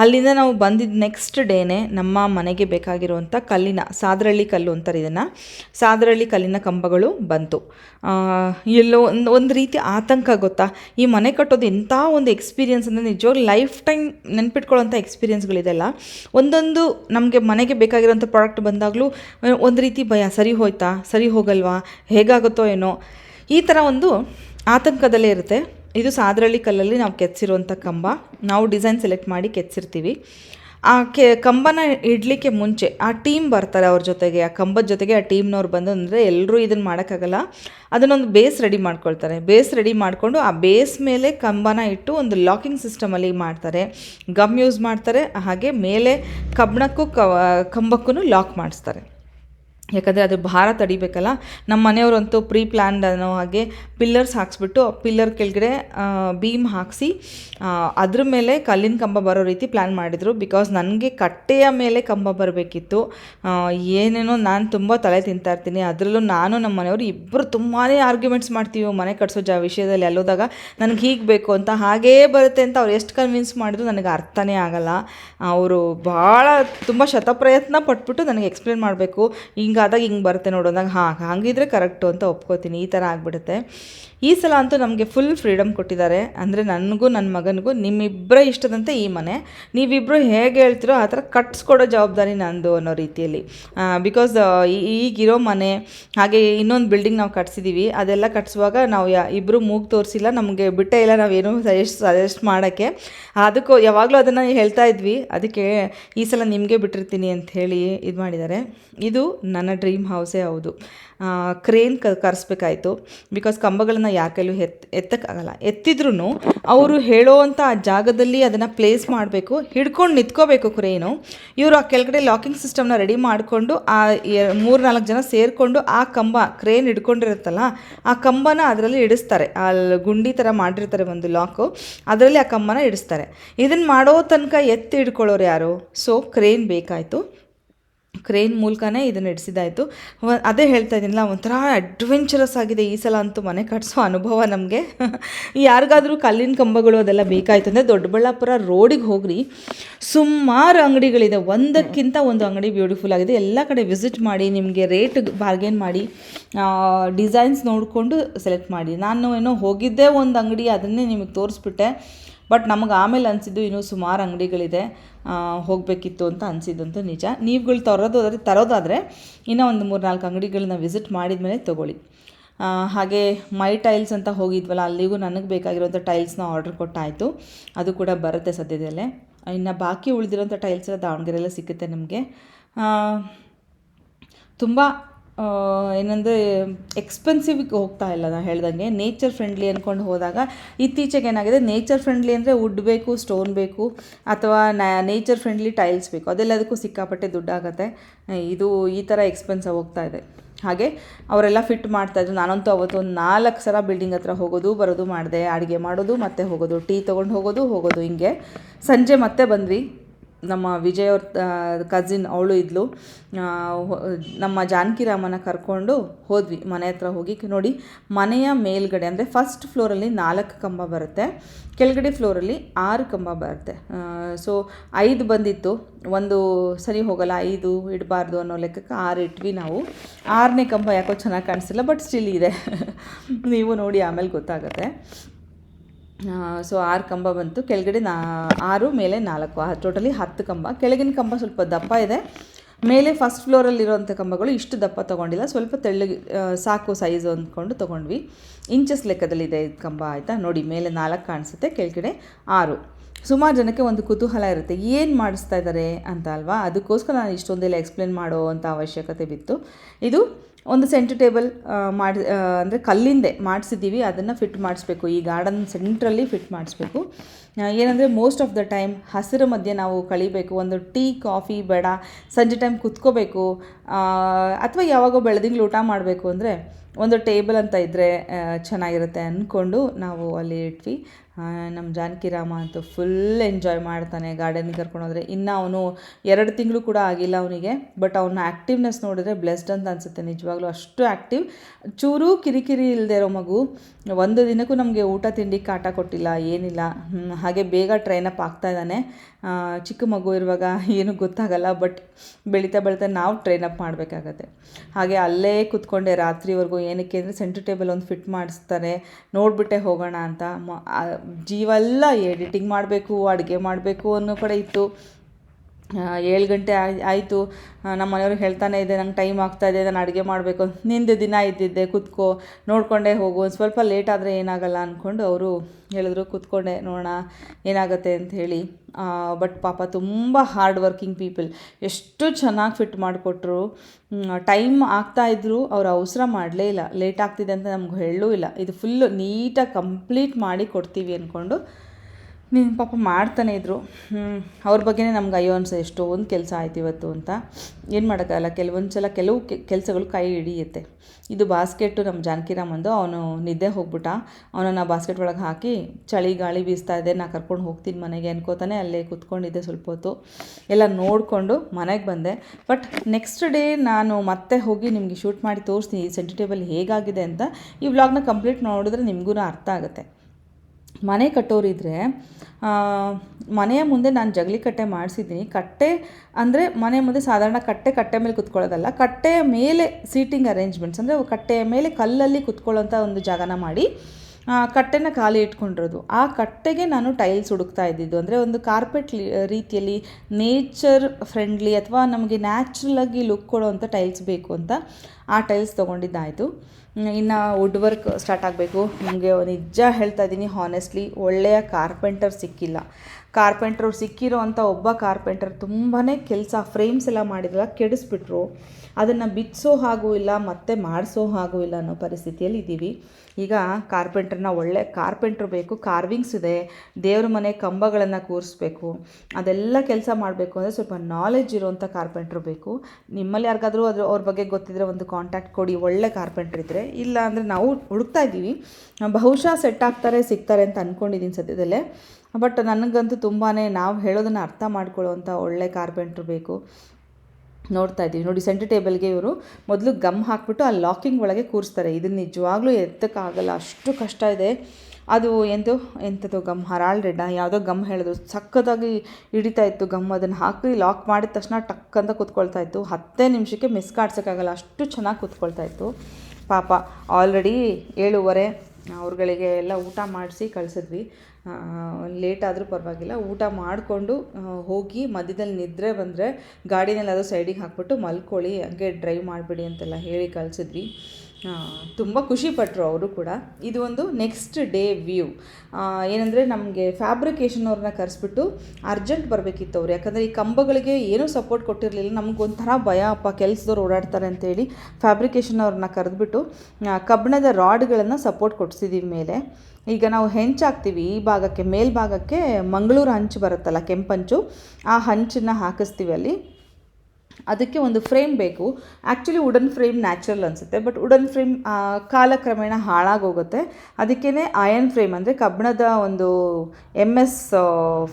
A: ಅಲ್ಲಿಂದ ನಾವು ಬಂದಿದ್ದ ನೆಕ್ಸ್ಟ್ ಡೇನೇ ನಮ್ಮ ಮನೆಗೆ ಬೇಕಾಗಿರುವಂಥ ಕಲ್ಲಿನ, ಸಾದ್ರಳ್ಳಿ ಕಲ್ಲು ಅಂತಾರೆ ಇದನ್ನು. ಸಾದ್ರಳ್ಳಿ ಕಲ್ಲಿನ ಕಂಬಗಳು ಬಂತು. ಎಲ್ಲೋ ಒಂದು ಒಂದು ರೀತಿ ಆತಂಕ ಗೊತ್ತಾ? ಈ ಮನೆ ಕಟ್ಟೋದು ಎಂಥ ಒಂದು ಎಕ್ಸ್ಪೀರಿಯನ್ಸ್ ಅಂದರೆ ನಿಜವಾಗ್ಲೂ ಲೈಫ್ ಟೈಮ್ ನೆನ್ಪಿಟ್ಕೊಳ್ಳೋಂಥ ಎಕ್ಸ್ಪೀರಿಯನ್ಸ್ಗಳಿದೆಲ್ಲ ಒಂದೊಂದು ನಮಗೆ ಮನೆಗೆ ಬೇಕಾಗಿರೋಂಥ ಪ್ರಾಡಕ್ಟ್ ಬಂದಾಗಲೂ ಒಂದು ರೀತಿ ಭಯ, ಸರಿ ಹೋಯ್ತಾ? ಸರಿ ಹೋಗಲ್ವಾ? ಹೇಗಾಗುತ್ತೋ ಏನೋ? ಈ ಥರ ಒಂದು ಆತಂಕದಲ್ಲೇ ಇರುತ್ತೆ. ಇದು ಸಾದ್ರಳ್ಳಿ ಕಲ್ಲಲ್ಲಿ ನಾವು ಕೆತ್ತಿಸಿರುವಂಥ ಕಂಬ. ನಾವು ಡಿಸೈನ್ ಸೆಲೆಕ್ಟ್ ಮಾಡಿ ಕೆತ್ತಿಸಿರ್ತೀವಿ ಆ ಕೆ, ಕಂಬನ ಇಡಲಿಕ್ಕೆ ಮುಂಚೆ ಆ ಟೀಮ್ ಬರ್ತಾರೆ ಅವ್ರ ಜೊತೆಗೆ. ಆ ಕಂಬದ ಜೊತೆಗೆ ಆ ಟೀಮ್ನವ್ರು ಬಂದು ಅಂದರೆ ಎಲ್ಲರೂ ಇದನ್ನು ಮಾಡೋಕ್ಕಾಗಲ್ಲ. ಅದನ್ನೊಂದು ಬೇಸ್ ರೆಡಿ ಮಾಡ್ಕೊಳ್ತಾರೆ. ಬೇಸ್ ರೆಡಿ ಮಾಡಿಕೊಂಡು ಆ ಬೇಸ್ ಮೇಲೆ ಕಂಬನ ಇಟ್ಟು ಒಂದು ಲಾಕಿಂಗ್ ಸಿಸ್ಟಮಲ್ಲಿ ಮಾಡ್ತಾರೆ. ಗಮ್ ಯೂಸ್ ಮಾಡ್ತಾರೆ. ಹಾಗೆ ಮೇಲೆ ಕಬ್ಬಣಕ್ಕೂ ಕಂಬಕ್ಕೂ ಲಾಕ್ ಮಾಡಿಸ್ತಾರೆ. ಯಾಕಂದರೆ ಅದು ಭಾರ ತಡಿಬೇಕಲ್ಲ ನಮ್ಮ ಮನೆಯವರಂತೂ ಪ್ರೀ ಪ್ಲ್ಯಾನ್ಡ್ ಅನ್ನೋ ಹಾಗೆ ಪಿಲ್ಲರ್ಸ್ ಹಾಕ್ಸ್ಬಿಟ್ಟು ಪಿಲ್ಲರ್ ಕೆಳಗಡೆ ಬೀಮ್ ಹಾಕಿಸಿ ಅದ್ರ ಮೇಲೆ ಕಲ್ಲಿನ ಕಂಬ ಬರೋ ರೀತಿ ಪ್ಲ್ಯಾನ್ ಮಾಡಿದರು. ಬಿಕಾಸ್ ನನಗೆ ಕಟ್ಟೆಯ ಮೇಲೆ ಕಂಬ ಬರಬೇಕಿತ್ತು. ಏನೇನೋ ನಾನು ತುಂಬ ತಲೆ ತಿಂತಾ ಇರ್ತೀನಿ. ಅದರಲ್ಲೂ ನಾನು ನಮ್ಮ ಮನೆಯವರು ಇಬ್ಬರು ತುಂಬಾ ಆರ್ಗ್ಯುಮೆಂಟ್ಸ್ ಮಾಡ್ತೀವಿ. ಮನೆ ಕಟ್ಸೋ ಜ, ವಿಷಯದಲ್ಲಿ ಎಲ್ಲೋದಾಗ ನನಗೆ ಹೀಗೆ ಬೇಕು ಅಂತ ಹಾಗೇ ಬರುತ್ತೆ ಅಂತ ಅವ್ರು ಎಷ್ಟು ಕನ್ವಿನ್ಸ್ ಮಾಡಿದ್ರು ನನಗೆ ಅರ್ಥನೇ ಆಗಲ್ಲ. ಅವರು ಭಾಳ ತುಂಬ ಶತಪ್ರಯತ್ನ ಪಟ್ಬಿಟ್ಟು ನನಗೆ ಎಕ್ಸ್ಪ್ಲೇನ್ ಮಾಡಬೇಕು. ಹಿಂಗಾದಾಗ ಹಿಂಗೆ ಬರುತ್ತೆ ನೋಡೋದಾಗ ಹಾಂ ಹಾಗಿದ್ರೆ ಕರೆಕ್ಟು ಅಂತ ಒಪ್ಕೋತೀನಿ. ಈ ಥರ ಆಗಿಬಿಡುತ್ತೆ. ಈ ಸಲ ಅಂತೂ ನಮಗೆ ಫುಲ್ ಫ್ರೀಡಮ್ ಕೊಟ್ಟಿದ್ದಾರೆ. ಅಂದರೆ ನನಗೂ ನನ್ನ ಮಗನಿಗೂ ನಿಮ್ಮಿಬ್ಬರ ಇಷ್ಟದಂತೆ ಈ ಮನೆ. ನೀವಿಬ್ಬರು ಹೇಗೆ ಹೇಳ್ತಿರೋ ಆ ಥರ ಕಟ್ಸ್ಕೊಡೋ ಜವಾಬ್ದಾರಿ ನಂದು ಅನ್ನೋ ರೀತಿಯಲ್ಲಿ. ಬಿಕಾಸ್ ಈಗಿರೋ ಮನೆ, ಹಾಗೆ ಇನ್ನೊಂದು ಬಿಲ್ಡಿಂಗ್ ನಾವು ಕಟ್ಸಿದ್ದೀವಿ ಅದೆಲ್ಲ ಕಟ್ಸುವಾಗ ನಾವು ಯಾ ಇಬ್ಬರು ಮೂಗು ತೋರಿಸಿಲ್ಲ. ನಮಗೆ ಬಿಟ್ಟೇ ಇಲ್ಲ ನಾವೇನು ಸಜೆಸ್ಟ್ ಸಜೆಸ್ಟ್ ಮಾಡೋಕ್ಕೆ. ಅದಕ್ಕೂ ಯಾವಾಗಲೂ ಅದನ್ನು ಹೇಳ್ತಾ ಇದ್ವಿ. ಅದಕ್ಕೆ ಈ ಸಲ ನಿಮಗೆ ಬಿಟ್ಟಿರ್ತೀನಿ ಅಂತ ಹೇಳಿ ಇದು ಮಾಡಿದ್ದಾರೆ. ಇದು ನನ್ನ ಡ್ರೀಮ್ ಹೌಸೇ ಹೌದು. ಕ್ರೇನ್ ಕ, ಕರೆಸ್ಬೇಕಾಯ್ತು. ಬಿಕಾಸ್ ಕಂಬಗಳನ್ನು ಯಾರ ಕೈಲೂ ಎತ್, ಎತ್ತಕ್ಕಾಗಲ್ಲ. ಎತ್ತಿದ್ರೂ ಅವರು ಹೇಳೋವಂಥ ಆ ಜಾಗದಲ್ಲಿ ಅದನ್ನು ಪ್ಲೇಸ್ ಮಾಡಬೇಕು, ಹಿಡ್ಕೊಂಡು ನಿಂತ್ಕೋಬೇಕು ಕ್ರೇನು ಇವರು ಆ ಕೆಳಗಡೆ ಲಾಕಿಂಗ್ ಸಿಸ್ಟಮ್ನ ರೆಡಿ ಮಾಡಿಕೊಂಡು ಆ ಮೂರು ನಾಲ್ಕು ಜನ ಸೇರಿಕೊಂಡು ಆ ಕಂಬ ಕ್ರೇನ್ ಹಿಡ್ಕೊಂಡಿರುತ್ತಲ್ಲ, ಆ ಕಂಬನ ಅದರಲ್ಲಿ ಇಡಿಸ್ತಾರೆ. ಆ ಗುಂಡಿ ಥರ ಮಾಡಿರ್ತಾರೆ ಒಂದು ಲಾಕು ಅದರಲ್ಲಿ ಆ ಕಂಬನ ಇಡಿಸ್ತಾರೆ. ಇದನ್ನು ಮಾಡೋ ತನಕ ಎತ್ತಿ ಹಿಡ್ಕೊಳ್ಳೋರು ಯಾರು? ಸೊ ಕ್ರೇನ್ ಬೇಕಾಯಿತು. ಕ್ರೇನ್ ಮೂಲಕನೇ ಇದನ್ನು ನಡೆಸಿದಾಯಿತು ಅದೇ ಹೇಳ್ತಾ ಇದ್ದೀನಲ್ಲ ಒಂಥರ ಅಡ್ವೆಂಚರಸ್ ಆಗಿದೆ ಈ ಸಲ ಅಂತೂ ಮನೆ ಕಟ್ಸೋ ಅನುಭವ ನಮಗೆ. ಯಾರಿಗಾದರೂ ಕಲ್ಲಿನ ಕಂಬಗಳು ಅದೆಲ್ಲ ಬೇಕಾಯ್ತು ಅಂದರೆ ದೊಡ್ಡಬಳ್ಳಾಪುರ ರೋಡಿಗೆ ಹೋಗ್ರಿ, ಸುಮಾರು ಅಂಗಡಿಗಳಿದೆ, ಒಂದಕ್ಕಿಂತ ಒಂದು ಅಂಗಡಿ ಬ್ಯೂಟಿಫುಲ್ ಆಗಿದೆ. ಎಲ್ಲ ಕಡೆ ವಿಸಿಟ್ ಮಾಡಿ, ನಿಮಗೆ ರೇಟ್ ಬಾರ್ಗೇನ್ ಮಾಡಿ ಡಿಸೈನ್ಸ್ ನೋಡಿಕೊಂಡು ಸೆಲೆಕ್ಟ್ ಮಾಡಿ. ನಾನು ಏನೋ ಹೋಗಿದ್ದೇ ಒಂದು ಅಂಗಡಿ, ಅದನ್ನೇ ನಿಮಗೆ ತೋರಿಸ್ಬಿಟ್ಟೆ. ಬಟ್ ನಮಗೆ ಆಮೇಲೆ ಅನಿಸಿದ್ದು ಇನ್ನೂ ಸುಮಾರು ಅಂಗಡಿಗಳಿದೆ. ಹೋಗಬೇಕಿತ್ತು ಅಂತ ಅನಿಸಿದ್ದಂತೂ ನಿಜ. ನೀವುಗಳು ತರೋದಾದರೆ ತರೋದಾದರೆ ಇನ್ನೂ ಒಂದು ಮೂರು ನಾಲ್ಕು ಅಂಗಡಿಗಳನ್ನ ವಿಸಿಟ್ ಮಾಡಿದ ಮೇಲೆ ತೊಗೊಳ್ಳಿ ಹಾಗೆ ಮೈ ಟೈಲ್ಸ್ ಅಂತ ಹೋಗಿದ್ವಲ್ಲ, ಅಲ್ಲಿಗೂ ನನಗೆ ಬೇಕಾಗಿರೋಂಥ ಟೈಲ್ಸ್ನ ಆರ್ಡರ್ ಕೊಟ್ಟಾಯಿತು. ಅದು ಕೂಡ ಬರುತ್ತೆ ಸದ್ಯದಲ್ಲೇ. ಇನ್ನು ಬಾಕಿ ಉಳಿದಿರೋಂಥ ಟೈಲ್ಸ್ ಎಲ್ಲ ದಾವಣಗೆರೆಯಲ್ಲೇ ಸಿಗುತ್ತೆ ನಮಗೆ. ತುಂಬ ಏನಂದರೆ ಎಕ್ಸ್ಪೆನ್ಸಿವ್ಗೆ ಹೋಗ್ತಾ ಇಲ್ಲ ನಾನು ಹೇಳ್ದಂಗೆ. ನೇಚರ್ ಫ್ರೆಂಡ್ಲಿ ಅಂದ್ಕೊಂಡು ಹೋದಾಗ ಇತ್ತೀಚೆಗೆ ಏನಾಗಿದೆ ನೇಚರ್ ಫ್ರೆಂಡ್ಲಿ ಅಂದರೆ ವುಡ್ ಬೇಕು ಸ್ಟೋನ್ ಬೇಕು, ಅಥವಾ ನೇಚರ್ ಫ್ರೆಂಡ್ಲಿ ಟೈಲ್ಸ್ ಬೇಕು. ಅದೆಲ್ಲದಕ್ಕೂ ಸಿಕ್ಕಾಪಟ್ಟೆ ದುಡ್ಡಾಗತ್ತೆ. ಇದು ಈ ಥರ ಎಕ್ಸ್ಪೆನ್ಸ್ ಹೋಗ್ತಾ ಇದೆ. ಹಾಗೆ ಅವರೆಲ್ಲ ಫಿಟ್ ಮಾಡ್ತಾಯಿದ್ರು ನಾನಂತೂ ಅವತ್ತು ಒಂದು ನಾಲ್ಕು ಸಲ ಬಿಲ್ಡಿಂಗ್ ಹತ್ರ ಹೋಗೋದು, ಬರೋದು ಮಾಡಿದೆ. ಅಡುಗೆ ಮಾಡೋದು, ಮತ್ತೆ ಹೋಗೋದು. ಟೀ ತೊಗೊಂಡು ಹೋಗೋದು ಹೋಗೋದು ಹಿಂಗೆ. ಸಂಜೆ ಮತ್ತೆ ಬಂದ್ವಿ. ನಮ್ಮ ವಿಜಯ್ ಅವ್ರ ಕಸಿನ್ ಅವಳು ಇದ್ಲು. ನಮ್ಮ ಜಾನಕಿ ಜಾನಕಿರಾಮನ ಕರ್ಕೊಂಡು ಹೋದ್ವಿ. ಮನೆ ಹತ್ರ ಹೋಗಿ. ನೋಡಿ, ಮನೆಯ ಮೇಲ್ಗಡೆ ಅಂದರೆ ಫಸ್ಟ್ ಫ್ಲೋರಲ್ಲಿ ನಾಲ್ಕು ಕಂಬ ಬರುತ್ತೆ. ಕೆಳಗಡೆ ಫ್ಲೋರಲ್ಲಿ ಆರು ಕಂಬ ಬರುತ್ತೆ. ಸೊ ಐದು ಬಂದಿತ್ತು. ಒಂದು ಸರಿ ಹೋಗಲ್ಲ, ಐದು ಇಡಬಾರ್ದು ಅನ್ನೋ ಲೆಕ್ಕಕ್ಕೆ ಆರು ಇಟ್ವಿ ನಾವು. ಆರನೇ ಕಂಬ ಯಾಕೋ ಚೆನ್ನಾಗಿ ಕಾಣಿಸಿಲ್ಲ ಬಟ್ ಸ್ಟಿಲ್ ಇದೆ. ನೀವು ನೋಡಿ, ಆಮೇಲೆ ಗೊತ್ತಾಗುತ್ತೆ. ಸೊ ಆರು ಕಂಬ ಬಂತು. ಕೆಳಗಡೆ ನಾ, ಆರು, ಮೇಲೆ ನಾಲ್ಕು. ಟೋಟಲಿ ಹತ್ತು ಕಂಬ. ಕೆಳಗಿನ ಕಂಬ ಸ್ವಲ್ಪ ದಪ್ಪ ಇದೆ. ಮೇಲೆ ಫಸ್ಟ್ ಫ್ಲೋರಲ್ಲಿರುವಂಥ ಕಂಬಗಳು ಇಷ್ಟು ದಪ್ಪ ತೊಗೊಂಡಿಲ್ಲ. ಸ್ವಲ್ಪ ತೆಳ್ಳಗೆ ಸಾಕು ಸೈಜ್ ಅಂದ್ಕೊಂಡು ತೊಗೊಂಡ್ವಿ. ಇಂಚಸ್ ಲೆಕ್ಕದಲ್ಲಿದೆ ಇದು ಕಂಬ, ಆಯಿತಾ? ನೋಡಿ, ಮೇಲೆ ನಾಲ್ಕು ಕಾಣಿಸುತ್ತೆ, ಕೆಳಗಡೆ ಆರು. ಸುಮಾರು ಜನಕ್ಕೆ ಒಂದು ಕುತೂಹಲ ಇರುತ್ತೆ. ಏನು ಮಾಡಿಸ್ತಾ ಇದ್ದಾರೆ ಅಂತ ಅಲ್ವಾ? ಅದಕ್ಕೋಸ್ಕರ ನಾನು ಇಷ್ಟೊಂದೆಲ್ಲ ಎಕ್ಸ್ಪ್ಲೇನ್ ಮಾಡೋ ಅಂಥ ಅವಶ್ಯಕತೆ ಬಿತ್ತು. ಇದು ಒಂದು ಸೆಂಟರ್ ಟೇಬಲ್ ಮಾಡಿ ಅಂದರೆ ಕಲ್ಲಿಂದೆ ಮಾಡಿಸಿದ್ದೀವಿ. ಅದನ್ನು ಫಿಟ್ ಮಾಡಿಸ್ಬೇಕು. ಈ ಗಾರ್ಡನ್ ಸೆಂಟ್ರಲ್ಲಿ ಫಿಟ್ ಮಾಡಿಸ್ಬೇಕು. ಏನಂದರೆ ಮೋಸ್ಟ್ ಆಫ್ ದ ಟೈಮ್ ಹಸಿರು ಮಧ್ಯೆ ನಾವು ಕಳಿಬೇಕು. ಒಂದು ಟೀ ಕಾಫಿ ಬೇಡ. ಸಂಜೆ ಟೈಮ್ ಕುತ್ಕೋಬೇಕು. ಅಥವಾ ಯಾವಾಗೋ ಬೆಳೆದಿಂಗ್ಳು ಊಟ ಮಾಡಬೇಕು ಅಂದರೆ ಒಂದು ಟೇಬಲ್ ಅಂತ ಇದ್ದರೆ ಚೆನ್ನಾಗಿರುತ್ತೆ ಅಂದ್ಕೊಂಡು ನಾವು ಅಲ್ಲಿ ಇಟ್ವಿ. ನಮ್ಮ ಜಾನಕಿ ರಾಮ ಅಂತೂ ಫುಲ್ ಎಂಜಾಯ್ ಮಾಡ್ತಾನೆ ಗಾರ್ಡನಿಗೆ ಕರ್ಕೊಂಡೋದ್ರೆ ಇನ್ನು ಅವನು ಎರಡು ತಿಂಗಳು ಕೂಡ ಆಗಿಲ್ಲ ಅವನಿಗೆ ಬಟ್ ಅವನ ಆ್ಯಕ್ಟಿವ್ನೆಸ್ ನೋಡಿದ್ರೆ ಬ್ಲೆಸ್ಡ್ ಅಂತ ಅನಿಸುತ್ತೆ. ನಿಜವಾಗ್ಲೂ ಅಷ್ಟು ಆ್ಯಕ್ಟಿವ್ ಚೂರು ಕಿರಿಕಿರಿ ಇಲ್ಲದೆ ಇರೋ ಮಗು, ಒಂದು ದಿನಕ್ಕೂ ನಮಗೆ ಊಟ, ತಿಂಡಿ, ಕಾಟ ಕೊಟ್ಟಿಲ್ಲ, ಏನಿಲ್ಲ. ಹಾಗೆ ಬೇಗ ಟ್ರೈನಪ್ ಆಗ್ತಾ ಇದ್ದಾನೆ. ಚಿಕ್ಕ ಮಗು ಇರುವಾಗ ಏನೂ ಗೊತ್ತಾಗಲ್ಲ ಬಟ್ ಬೆಳೀತಾ ಬೆಳೀತಾ ನಾವು ಟ್ರೈನಪ್ ಮಾಡಬೇಕಾಗತ್ತೆ. ಹಾಗೆ ಅಲ್ಲೇ ಕೂತ್ಕೊಂಡೆ ರಾತ್ರಿವರೆಗೂ ಏನಕ್ಕೆ ಅಂದರೆ ಸೆಂಟ್ರ್ ಟೇಬಲ್ ಒಂದು ಫಿಟ್ ಮಾಡಿಸ್ತಾರೆ. ನೋಡಿಬಿಟ್ಟೆ ಹೋಗೋಣ ಅಂತ. ಮ ಎಲ್ಲ ಎಡಿಟಿಂಗ್ ಮಾಡಬೇಕು ಅಡುಗೆ ಮಾಡಬೇಕು ಅನ್ನೋ ಕಡೆ ಇತ್ತು. ಏಳು ಗಂಟೆ ಆಯ್ ಆಯಿತು. ನಮ್ಮ ಮನೆಯವ್ರು ಹೇಳ್ತಾನೆ ಇದೆ, ನಂಗೆ ಟೈಮ್ ಆಗ್ತಾ ಇದೆ, ನಾನು ಅಡುಗೆ ಮಾಡಬೇಕು ನಿಂದು ದಿನ ಇದ್ದಿದ್ದೆ, ಕೂತ್ಕೋ, ನೋಡಿಕೊಂಡೇ ಹೋಗು. ಒಂದು ಸ್ವಲ್ಪ ಲೇಟ್ ಆದರೆ ಏನಾಗಲ್ಲ ಅಂದ್ಕೊಂಡು ಅವರು ಹೇಳಿದ್ರು, ಕೂತ್ಕೊಂಡೆ, ನೋಡೋಣ, ಏನಾಗುತ್ತೆ ಅಂತ ಹೇಳಿ. ಬಟ್ ಪಾಪ ತುಂಬ ಹಾರ್ಡ್ ವರ್ಕಿಂಗ್ ಪೀಪಲ್ ಎಷ್ಟು ಚೆನ್ನಾಗಿ ಫಿಟ್ ಮಾಡಿಕೊಟ್ರು. ಟೈಮ್ ಆಗ್ತಾ ಇದ್ರು ಅವ್ರು ಅವಸರ ಮಾಡಲೇ ಇಲ್ಲ. ಲೇಟ್ ಆಗ್ತಿದೆ ಅಂತ ನಮ್ಗೆ ಹೇಳೂ ಇಲ್ಲ. ಇದು ಫುಲ್ಲು ನೀಟಾಗಿ ಕಂಪ್ಲೀಟ್ ಮಾಡಿ ಕೊಡ್ತೀವಿ ಅಂದ್ಕೊಂಡು ನೀನು ಪಾಪ ಮಾಡ್ತಾನೆ ಇದ್ರು. ಅವ್ರ ಬಗ್ಗೆನೇ ನಮ್ಗೆ ಅಯ್ಯೋ ಅನ್ಸ ಒಂದು ಕೆಲಸ ಆಯ್ತು ಇವತ್ತು ಅಂತ. ಏನು ಮಾಡೋಕ್ಕಾಗಲ್ಲ ಕೆಲವೊಂದು ಸಲ ಕೆಲವು ಕೆಲಸಗಳು ಕೈ ಹಿಡಿಯುತ್ತೆ. ಇದು ಬಾಸ್ಕೆಟು ನಮ್ಮ ಜಾನಕಿರಾಮಂದು, ಅವನು ನಿದ್ದೆ ಹೋಗ್ಬಿಟ್ಟ. ಅವನನ್ನು ಬಾಸ್ಕೆಟ್ ಒಳಗೆ ಹಾಕಿ ಚಳಿ ಗಾಳಿ ಬೀಸ್ತಾ ಇದೆ, ನಾ ಕರ್ಕೊಂಡು ಹೋಗ್ತೀನಿ ಮನೆಗೆ ಅನ್ಕೋತಾನೆ, ಅಲ್ಲೇ ಕೂತ್ಕೊಂಡಿದ್ದೆ ಸ್ವಲ್ಪ ಹೊತ್ತು. ಎಲ್ಲ ನೋಡಿಕೊಂಡು ಮನೆಗೆ ಬಂದೆ. ಬಟ್ ನೆಕ್ಸ್ಟ್ ಡೇ ನಾನು ಮತ್ತೆ ಹೋಗಿ ನಿಮಗೆ ಶೂಟ್ ಮಾಡಿ ತೋರಿಸ್ತೀನಿ, ಈ ಸೆಂಟಿ ಟೇಬಲ್ ಹೇಗಾಗಿದೆ ಅಂತ. ಈ ವ್ಲಾಗ್ನ ಕಂಪ್ಲೀಟ್ ನೋಡಿದ್ರೆ ನಿಮಗೂ ಅರ್ಥ ಆಗುತ್ತೆ. ಮನೆ ಕಟ್ಟೋರಿದ್ರೆ ಮನೆಯ ಮುಂದೆ ನಾನು ಜಗಲಿ ಕಟ್ಟೆ ಮಾಡಿಸಿದ್ದೀನಿ. ಕಟ್ಟೆ ಅಂದರೆ ಮನೆ ಮುಂದೆ ಸಾಧಾರಣ ಕಟ್ಟೆ ಕಟ್ಟೆ ಮೇಲೆ ಕುತ್ಕೊಳ್ಳೋದಲ್ಲ, ಕಟ್ಟೆಯ ಮೇಲೆ ಸೀಟಿಂಗ್ ಅರೇಂಜ್ಮೆಂಟ್ಸ್ ಅಂದರೆ ಕಟ್ಟೆಯ ಮೇಲೆ ಕಲ್ಲಲ್ಲಿ ಕುತ್ಕೊಳ್ಳೋಂಥ ಒಂದು ಜಾಗನ ಮಾಡಿ ಕಟ್ಟೆನ ಖಾಲಿ ಇಟ್ಕೊಂಡಿರೋದು. ಆ ಕಟ್ಟೆಗೆ ನಾನು ಟೈಲ್ಸ್ ಹುಡುಕ್ತಾ ಇದ್ದಿದ್ದು. ಅಂದರೆ ಒಂದು ಕಾರ್ಪೆಟ್ ರೀತಿಯಲ್ಲಿ ನೇಚರ್ ಫ್ರೆಂಡ್ಲಿ ಅಥವಾ ನಮಗೆ ನ್ಯಾಚುರಲಾಗಿ ಲುಕ್ ಕೊಡೋವಂಥ ಟೈಲ್ಸ್ ಬೇಕು ಅಂತ ಆ ಟೈಲ್ಸ್ ತೊಗೊಂಡಿದ್ದಾಯಿತು. ಇನ್ನು ವುಡ್ ವರ್ಕ್ ಸ್ಟಾರ್ಟ್ ಆಗಬೇಕು. ನಿಮಗೆ ನಿಜ ಹೇಳ್ತಾ ಇದ್ದೀನಿ ಹಾನೆಸ್ಟ್ಲಿ ಒಳ್ಳೆಯ ಕಾರ್ಪೆಂಟರ್ ಸಿಕ್ಕಿಲ್ಲ. ಕಾರ್ಪೆಂಟರ್ ಸಿಕ್ಕಿರೋ ಅಂಥ ಒಬ್ಬ ಕಾರ್ಪೆಂಟರ್ ತುಂಬಾ ಕೆಲಸ, ಫ್ರೇಮ್ಸ್ ಎಲ್ಲ ಮಾಡಿದ್ರಲ್ಲ, ಕೆಡಿಸ್ಬಿಟ್ರು. ಅದನ್ನು ಬಿಚ್ಚಿಸೋ ಹಾಗೂ ಇಲ್ಲ, ಮತ್ತೆ ಮಾಡಿಸೋ ಹಾಗೂ ಇಲ್ಲ ಅನ್ನೋ ಪರಿಸ್ಥಿತಿಯಲ್ಲಿ ಇದ್ದೀವಿ ಈಗ ಕಾರ್ಪೆಂಟ್ರನ್ನ ಒಳ್ಳೆ ಕಾರ್ಪೆಂಟ್ರ್ ಬೇಕು ಕಾರ್ವಿಂಗ್ಸ್ ಇದೆ, ದೇವ್ರ ಮನೆ ಕಂಬಗಳನ್ನು ಕೂರಿಸ್ಬೇಕು, ಅದೆಲ್ಲ ಕೆಲಸ ಮಾಡಬೇಕು ಅಂದರೆ ಸ್ವಲ್ಪ ನಾಲೆಜ್ ಇರುವಂಥ ಕಾರ್ಪೆಂಟ್ರ್ ಬೇಕು. ನಿಮ್ಮಲ್ಲಿ ಯಾರಿಗಾದರೂ ಅದ್ರ ಅವ್ರ ಬಗ್ಗೆ ಗೊತ್ತಿದ್ರೆ ಒಂದು ಕಾಂಟ್ಯಾಕ್ಟ್ ಕೊಡಿ, ಒಳ್ಳೆ ಕಾರ್ಪೆಂಟ್ರ್ ಇದ್ದರೆ ಇಲ್ಲ ಅಂದರೆ ನಾವು ಹುಡುಕ್ತಾ ಇದ್ದೀವಿ. ಬಹುಶಃ ಸೆಟ್ ಆಗ್ತಾರೆ, ಸಿಗ್ತಾರೆ ಅಂತ ಅಂದ್ಕೊಂಡಿದ್ದೀನಿ ಸದ್ಯದಲ್ಲೇ. ಬಟ್ ನನಗಂತೂ ತುಂಬಾ ನಾವು ಹೇಳೋದನ್ನು ಅರ್ಥ ಮಾಡ್ಕೊಳ್ಳೋವಂಥ ಒಳ್ಳೆ ಕಾರ್ಪೆಂಟ್ರ್ ಬೇಕು. ನೋಡ್ತಾ ಇದ್ದೀವಿ. ನೋಡಿ ಸೆಂಟರ್ ಟೇಬಲ್ಗೆ ಇವರು ಮೊದಲು ಗಮ್ ಹಾಕ್ಬಿಟ್ಟು ಆ ಲಾಕಿಂಗ್ ಒಳಗೆ ಕೂರಿಸ್ತಾರೆ. ಇದನ್ನು ನಿಜವಾಗ್ಲೂ ಎತ್ತಕ್ಕಾಗಲ್ಲ. ಅಷ್ಟು ಕಷ್ಟ ಇದೆ. ಅದು ಎಂತೋ ಎಂಥದ್ದು ಗಮ್ ಹರಾಳ್ ರೆಡ್ಡ ಯಾವುದೋ ಗಮ್ ಹೇಳಿದ್ರು. ಸಖತ್ತಾಗಿ ಹಿಡಿತಾ ಇತ್ತು ಗಮ್ ಅದನ್ನು ಹಾಕಿ ಲಾಕ್ ಮಾಡಿದ ತಕ್ಷಣ ಟಕ್ ಅಂತ ಕೂತ್ಕೊಳ್ತಾ ಇತ್ತು. ಹತ್ತೇ ನಿಮಿಷಕ್ಕೆ ಮಿಸ್ ಕಾಡ್ಸೋಕ್ಕಾಗಲ್ಲ. ಅಷ್ಟು ಚೆನ್ನಾಗಿ ಕೂತ್ಕೊಳ್ತಾ ಇತ್ತು. ಪಾಪ ಆಲ್ರೆಡಿ ಏಳುವರೆ, ಅವ್ರುಗಳಿಗೆ ಎಲ್ಲ ಊಟ ಮಾಡಿಸಿ ಕಳಿಸಿದ್ವಿ. ಲೇಟ್ ಆದರೂ ಪರವಾಗಿಲ್ಲ. ಊಟ ಮಾಡಿಕೊಂಡು ಹೋಗಿ ಮಧ್ಯದಲ್ಲಿ ನಿದ್ರೆ ಬಂದರೆ ಗಾಡಿನೆಲ್ಲಾದರೂ ಸೈಡಿಗೆ ಹಾಕಿಬಿಟ್ಟು ಮಲ್ಕೊಳ್ಳಿ, ಹಂಗೆ ಡ್ರೈವ್ ಮಾಡಿಬಿಡಿ ಅಂತೆಲ್ಲ ಹೇಳಿ ಕಳಿಸಿದ್ವಿ. ತುಂಬ ಖುಷಿಪಟ್ಟರು ಅವರು ಕೂಡ. ಇದು ಒಂದು ನೆಕ್ಸ್ಟ್ ಡೇ ವ್ಯೂ ಏನಂದರೆ ನಮಗೆ ಫ್ಯಾಬ್ರಿಕೇಷನ್ ಅವ್ರನ್ನ ಕರೆಸ್ಬಿಟ್ಟು ಅರ್ಜೆಂಟ್ ಬರಬೇಕಿತ್ತು ಅವ್ರು. ಯಾಕಂದರೆ ಈ ಕಂಬಗಳಿಗೆ ಏನೂ ಸಪೋರ್ಟ್ ಕೊಟ್ಟಿರಲಿಲ್ಲ. ನಮಗೊಂಥರ ಭಯ, ಅಪ್ಪ, ಕೆಲಸದವ್ರು ಓಡಾಡ್ತಾರೆ ಅಂತೇಳಿ ಫ್ಯಾಬ್ರಿಕೇಷನ್ ಅವ್ರನ್ನ ಕರೆದ್ಬಿಟ್ಟು ಕಬ್ಬಣದ ರಾಡ್ಗಳನ್ನು ಸಪೋರ್ಟ್ ಕೊಡಿಸಿದ್ದೀವಿ ಮೇಲೆ. ಈಗ ನಾವು ಹೆಂಚಾಕ್ತೀವಿ, ಈ ಭಾಗಕ್ಕೆ, ಮೇಲ್ಭಾಗಕ್ಕೆ ಮಂಗಳೂರು ಹಂಚು ಬರುತ್ತಲ್ಲ ಕೆಂಪಂಚು, ಆ ಹಂಚನ್ನು ಹಾಕಿಸ್ತೀವಿ ಅಲ್ಲಿ. ಅದಕ್ಕೆ ಒಂದು ಫ್ರೇಮ್ ಬೇಕು. ಆ್ಯಕ್ಚುಲಿ ವುಡನ್ ಫ್ರೇಮ್ ನ್ಯಾಚುರಲ್ ಅನಿಸುತ್ತೆ ಬಟ್ ವುಡನ್ ಫ್ರೇಮ್ ಕಾಲಕ್ರಮೇಣ ಹಾಳಾಗೋಗುತ್ತೆ. ಅದಕ್ಕೇ ಅಯನ್ ಫ್ರೇಮ್ ಅಂದರೆ ಕಬ್ಬಿಣದ ಒಂದು ಎಂ ಎಸ್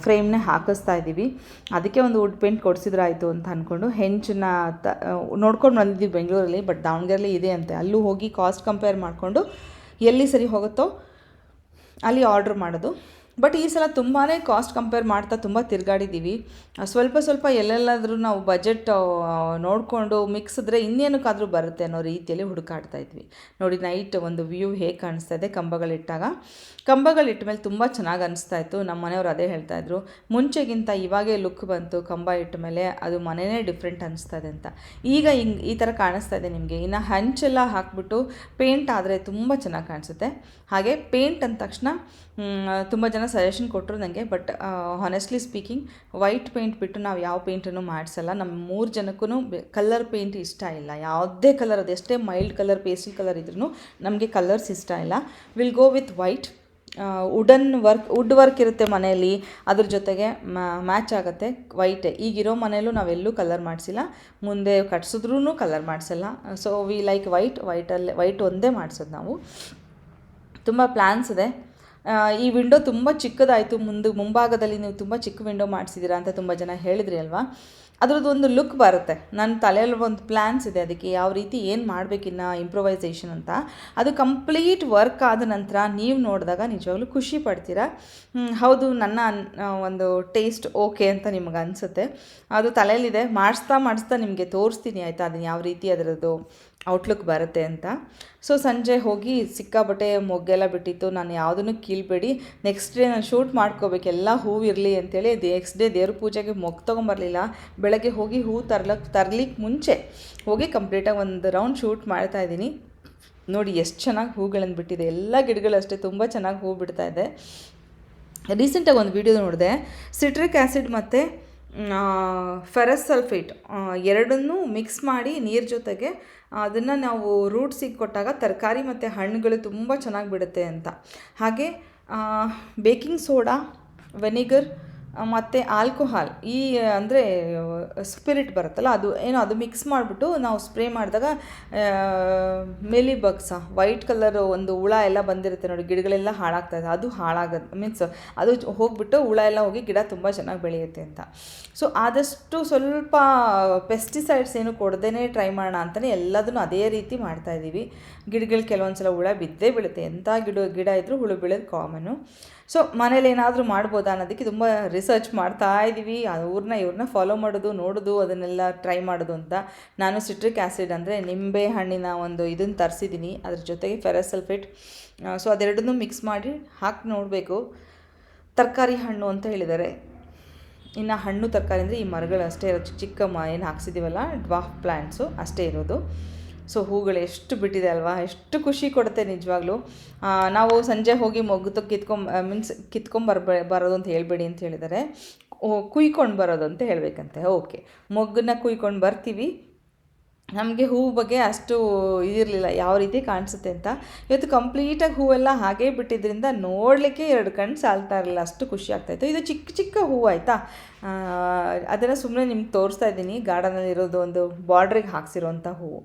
A: ಫ್ರೇಮ್ನೇ ಹಾಕಿಸ್ತಾ ಇದ್ದೀವಿ ಅದಕ್ಕೆ ಒಂದು ವುಡ್ ಪೇಂಟ್ ಕೊಡಿಸಿದ್ರಾಯಿತು ಅಂತ ಅಂದ್ಕೊಂಡು ಹೆಂಚನ್ನ ತ ನೋಡ್ಕೊಂಡು ಬಂದಿದ್ದೀವಿ ಬೆಂಗಳೂರಲ್ಲಿ ಬಟ್ ದಾವಣಗೆರೆಲಿ ಇದೆ ಅಂತೆ. ಅಲ್ಲೂ ಹೋಗಿ ಕಾಸ್ಟ್ ಕಂಪೇರ್ ಮಾಡಿಕೊಂಡು ಎಲ್ಲಿ ಸರಿ ಹೋಗುತ್ತೋ ಅಲ್ಲಿ ಆರ್ಡ್ರ್ ಮಾಡೋದು. ಬಟ್ ಈ ಸಲ ತುಂಬಾ ಕಾಸ್ಟ್ ಕಂಪೇರ್ ಮಾಡ್ತಾ ತುಂಬ ತಿರುಗಾಡಿದ್ದೀವಿ ಸ್ವಲ್ಪ ಸ್ವಲ್ಪ ಎಲ್ಲೆಲ್ಲಾದರೂ ನಾವು ಬಜೆಟ್ ನೋಡಿಕೊಂಡು ಮಿಕ್ಸಿದ್ರೆ ಇನ್ನೇನಕ್ಕಾದರೂ ಬರುತ್ತೆ ಅನ್ನೋ ರೀತಿಯಲ್ಲಿ ಹುಡುಕಾಡ್ತಾ ಇದ್ವಿ. ನೋಡಿ ನೈಟ್ ಒಂದು ವ್ಯೂ ಹೇಗೆ ಕಾಣಿಸ್ತಾ ಇದೆ ಕಂಬಗಳಿಟ್ಟಾಗ. ಕಂಬಗಳಿಟ್ಟ ಮೇಲೆ ತುಂಬ ಚೆನ್ನಾಗಿ ಅನಿಸ್ತಾ ಇತ್ತು. ನಮ್ಮ ಮನೆಯವರು ಅದೇ ಹೇಳ್ತಾ ಇದ್ರು. ಮುಂಚೆಗಿಂತ ಇವಾಗೇ ಲುಕ್ ಬಂತು, ಕಂಬ ಇಟ್ಟ ಮೇಲೆ ಅದು ಮನೆಯೇ ಡಿಫ್ರೆಂಟ್ ಅನಿಸ್ತಾ ಇದೆ ಅಂತ. ಈಗ ಹಿಂಗೆ ಈ ಥರ ಕಾಣಿಸ್ತಾ ಇದೆ ನಿಮಗೆ. ಇನ್ನು ಹಂಚೆಲ್ಲ ಹಾಕ್ಬಿಟ್ಟು ಪೇಂಟ್ ಆದರೆ ತುಂಬ ಚೆನ್ನಾಗಿ ಕಾಣಿಸುತ್ತೆ. ಹಾಗೆ ಪೇಂಟ್ ಅಂದ ತಕ್ಷಣ ತುಂಬ ಜನ ಸಜೆಷನ್ ಕೊಟ್ಟರು ನನಗೆ but honestly speaking white paint ಬಿಟ್ಟು ನಾವು ಯಾವ ಪೇಂಟನ್ನು ಮಾಡಿಸಲ್ಲ. ನಮ್ಮ ಮೂರು ಜನಕ್ಕೂ ಕಲರ್ ಪೇಂಟ್ ಇಷ್ಟ ಇಲ್ಲ. ಯಾವುದೇ ಕಲರ್ ಅದು, ಎಷ್ಟೇ ಮೈಲ್ಡ್ ಕಲರ್ ಪೇಸ್ಟಲ್ ಕಲರ್ ಇದ್ರೂ ನಮಗೆ ಕಲರ್ಸ್ ಇಷ್ಟ ಇಲ್ಲ. Will go with white wooden work wood work ಇರುತ್ತೆ ಮನೆಯಲ್ಲಿ. ಅದ್ರ ಜೊತೆಗೆ ಮ್ಯಾಚ್ ಆಗುತ್ತೆ ವೈಟೇ ಈಗಿರೋ ಮನೆಯಲ್ಲೂ ನಾವೆಲ್ಲೂ ಕಲರ್ ಮಾಡಿಸಿಲ್ಲ. ಮುಂದೆ ಕಟ್ಸಿದ್ರೂ ಕಲರ್ ಮಾಡಿಸಲ್ಲ. ಸೊ ವಿ ಲೈಕ್ ವೈಟ್ ವೈಟಲ್ಲೇ ವೈಟ್ ಒಂದೇ ಮಾಡಿಸೋದು ನಾವು. ತುಂಬ ಪ್ಲ್ಯಾನ್ಸ್ ಇದೆ. ಈ ವಿಂಡೋ ತುಂಬ ಚಿಕ್ಕದಾಯಿತು. ಮುಂದೆ, ಮುಂಭಾಗದಲ್ಲಿ ನೀವು ತುಂಬ ಚಿಕ್ಕ ವಿಂಡೋ ಮಾಡಿಸಿದ್ದೀರಾ ಅಂತ ತುಂಬ ಜನ ಹೇಳಿದ್ರಿ ಅಲ್ವಾ? ಅದರದ್ದು ಒಂದು ಲುಕ್ ಬರುತ್ತೆ. ನನ್ನ ತಲೆಯಲ್ಲಿ ಒಂದು ಪ್ಲ್ಯಾನ್ಸ್ ಇದೆ. ಅದಕ್ಕೆ ಯಾವ ರೀತಿ ಏನು ಮಾಡಬೇಕಿನ್ನ ಇಂಪ್ರೊವೈಸೇಷನ್ ಅಂತ. ಅದು ಕಂಪ್ಲೀಟ್ ವರ್ಕ್ ಆದ ನಂತರ ನೀವು ನೋಡಿದಾಗ ನಿಜವಾಗ್ಲೂ ಖುಷಿ ಪಡ್ತೀರಾ? ಹೌದು, ನನ್ನ ಒಂದು ಟೇಸ್ಟ್ ಓಕೆ ಅಂತ ನಿಮ್ಗೆ ಅನಿಸುತ್ತೆ. ಅದು ತಲೆಯಲ್ಲಿದೆ. ಮಾಡಿಸ್ತಾ ಮಾಡಿಸ್ತಾ ನಿಮಗೆ ತೋರಿಸ್ತೀನಿ ಆಯಿತಾ? ಅದನ್ನು ಯಾವ ರೀತಿ ಅದರದ್ದು? ಔಟ್ಲುಕ್ ಬರುತ್ತೆ ಅಂತ. ಸೊ ಸಂಜೆ ಹೋಗಿ ಸಿಕ್ಕಾಬಟ್ಟೆ ಮೊಗ್ಗೆಲ್ಲ ಬಿಟ್ಟಿತ್ತು. ನಾನು ಯಾವುದನ್ನು ಕೀಳ್ಬೇಡಿ. ನೆಕ್ಸ್ಟ್ ಡೇ ನಾನು ಶೂಟ್ ಮಾಡ್ಕೋಬೇಕು. ಎಲ್ಲ ಹೂವು ಇರಲಿ ಅಂತೇಳಿ ನೆಕ್ಸ್ಟ್ ಡೇ ದೇವ್ರ ಪೂಜೆಗೆ ಮೊಗ್ಗು ತೊಗೊಂಬರಲಿಲ್ಲ. ಬೆಳಗ್ಗೆ ಹೋಗಿ ಹೂ ತರ್ಲಕ್ಕೆ ತರ್ಲಿಕ್ಕೆ ಮುಂಚೆ ಹೋಗಿ ಕಂಪ್ಲೀಟಾಗಿ ಒಂದು ರೌಂಡ್ ಶೂಟ್ ಮಾಡ್ತಾ ಇದ್ದೀನಿ. ನೋಡಿ ಎಷ್ಟು ಚೆನ್ನಾಗಿ ಹೂಗಳನ್ನು ಬಿಟ್ಟಿದೆ. ಎಲ್ಲ ಗಿಡಗಳಷ್ಟೇ ತುಂಬ ಚೆನ್ನಾಗಿ ಹೂ ಬಿಡ್ತಾ ಇದೆ. ರೀಸೆಂಟಾಗಿ ಒಂದು ವಿಡಿಯೋ ನೋಡಿದೆ. ಸಿಟ್ರಿಕ್ ಆ್ಯಸಿಡ್ ಮತ್ತು ಫೆರಸ್ ಸಲ್ಫೇಟ್ ಎರಡನ್ನೂ ಮಿಕ್ಸ್ ಮಾಡಿ ನೀರು ಜೊತೆಗೆ ಅದನ್ನು ನಾವು ರೂಟ್ಸಿಗೆ ಕೊಟ್ಟಾಗ ತರಕಾರಿ ಮತ್ತು ಹಣ್ಣುಗಳು ತುಂಬ ಚೆನ್ನಾಗಿ ಬಿಡುತ್ತೆ ಅಂತ. ಹಾಗೆ ಬೇಕಿಂಗ್ ಸೋಡಾ ವೆನಿಗರ್ ಮತ್ತು ಆಲ್ಕೋಹಾಲ್ ಈ ಅಂದರೆ ಸ್ಪಿರಿಟ್ ಬರುತ್ತಲ್ಲ, ಅದು ಏನೋ ಅದು ಮಿಕ್ಸ್ ಮಾಡಿಬಿಟ್ಟು ನಾವು ಸ್ಪ್ರೇ ಮಾಡಿದಾಗ ಮೆಲಿ ಬಗ್ಸ ವೈಟ್ ಕಲರ್ ಒಂದು ಹುಳ ಎಲ್ಲ ಬಂದಿರುತ್ತೆ ನೋಡಿ, ಗಿಡಗಳೆಲ್ಲ ಹಾಳಾಗ್ತಾ ಇದೆ, ಅದು ಹಾಳಾಗೋದು ಮೀನ್ಸ್ ಅದು ಹೋಗ್ಬಿಟ್ಟು ಹುಳ ಎಲ್ಲ ಹೋಗಿ ಗಿಡ ತುಂಬ ಚೆನ್ನಾಗಿ ಬೆಳೆಯುತ್ತೆ ಅಂತ. ಸೊ ಆದಷ್ಟು ಸ್ವಲ್ಪ ಪೆಸ್ಟಿಸೈಡ್ಸ್ ಏನು ಕೊಡದೇ ಟ್ರೈ ಮಾಡೋಣ ಅಂತಲೇ ಎಲ್ಲದನ್ನು ಅದೇ ರೀತಿ ಮಾಡ್ತಾ ಇದ್ದೀವಿ ಗಿಡಗಳು ಕೆಲವೊಂದು ಸಲ ಹುಳ ಬಿದ್ದೇ ಬೀಳುತ್ತೆ ಎಂಥ ಗಿಡ ಗಿಡ ಇದ್ದರೂ ಹುಳು ಬೀಳೋದು ಕಾಮನು ಸೊ ಮನೇಲಿ ಏನಾದರೂ ಮಾಡ್ಬೋದಾ ಅನ್ನೋದಕ್ಕೆ ತುಂಬ ರಿಸರ್ಚ್ ಮಾಡ್ತಾ ಇದ್ದೀವಿ ಅವ್ರನ್ನ ಇವ್ರನ್ನ ಫಾಲೋ ಮಾಡೋದು, ನೋಡೋದು, ಅದನ್ನೆಲ್ಲ ಟ್ರೈ ಮಾಡೋದು ಅಂತ. ನಾನು ಸಿಟ್ರಿಕ್ ಆ್ಯಸಿಡ್ ಅಂದರೆ ನಿಂಬೆ ಹಣ್ಣಿನ ಒಂದು ಇದನ್ನು ತರಿಸಿದ್ದೀನಿ ಅದ್ರ ಜೊತೆಗೆ ಫೆರಸಲ್ಫೇಟ್ ಸೊ ಅದೆರಡನ್ನೂ ಮಿಕ್ಸ್ ಮಾಡಿ ಹಾಕಿ ನೋಡಬೇಕು. ತರಕಾರಿ ಹಣ್ಣು ಅಂತ ಹೇಳಿದ್ದಾರೆ ಇನ್ನು ಹಣ್ಣು ತರಕಾರಿ ಅಂದರೆ ಈ ಮರಗಳು ಅಷ್ಟೇ ಇರೋದು. ಚಿಕ್ಕ ಮ ಏನು ಹಾಕ್ಸಿದ್ದೀವಲ್ಲ ಡ್ವಾಫ್ ಪ್ಲ್ಯಾಂಟ್ಸು ಅಷ್ಟೇ ಇರೋದು. ಸೊ ಹೂಗಳು ಎಷ್ಟು ಬಿಟ್ಟಿದೆ ಅಲ್ವಾ? ಎಷ್ಟು ಖುಷಿ ಕೊಡುತ್ತೆ ನಿಜವಾಗ್ಲೂ. ನಾವು ಸಂಜೆ ಹೋಗಿ ಮೊಗ್ಗು ಕಿತ್ಕೊಂಬ ಮೀನ್ಸ್ ಕಿತ್ಕೊಂಬರ್ಬೇ, ಬರೋದು ಅಂತ ಹೇಳ್ಬೇಡಿ ಅಂತ ಹೇಳಿದ್ದಾರೆ. ಕುಯ್ಕೊಂಡು ಬರೋದು ಅಂತ ಹೇಳಬೇಕಂತೆ. ಓಕೆ. ಮೊಗ್ಗನ್ನ ಕುಯ್ಕೊಂಡು ಬರ್ತೀವಿ. ನಮಗೆ ಹೂವು ಬಗ್ಗೆ ಅಷ್ಟು ಇದಿರಲಿಲ್ಲ. ಯಾವ ರೀತಿ ಕಾಣಿಸುತ್ತೆ ಅಂತ. ಇವತ್ತು ಕಂಪ್ಲೀಟಾಗಿ ಹೂವೆಲ್ಲ ಹಾಗೇ ಬಿಟ್ಟಿದ್ದರಿಂದ ನೋಡಲಿಕ್ಕೆ ಎರಡು ಕಣ್ಣು ಸಾಲ್ತಾ ಇರಲಿಲ್ಲ. ಅಷ್ಟು ಖುಷಿ ಆಗ್ತಾಯಿತ್ತು ಇದು ಚಿಕ್ಕ ಚಿಕ್ಕ ಹೂವು ಆಯಿತಾ? ಅದನ್ನು ಸುಮ್ಮನೆ ನಿಮ್ಗೆ ತೋರಿಸ್ತಾ ಇದ್ದೀನಿ. ಗಾರ್ಡನಲ್ಲಿ ಇರೋದು ಒಂದು ಬಾರ್ಡ್ರಿಗೆ ಹಾಕ್ಸಿರೋಂಥ ಹೂವು.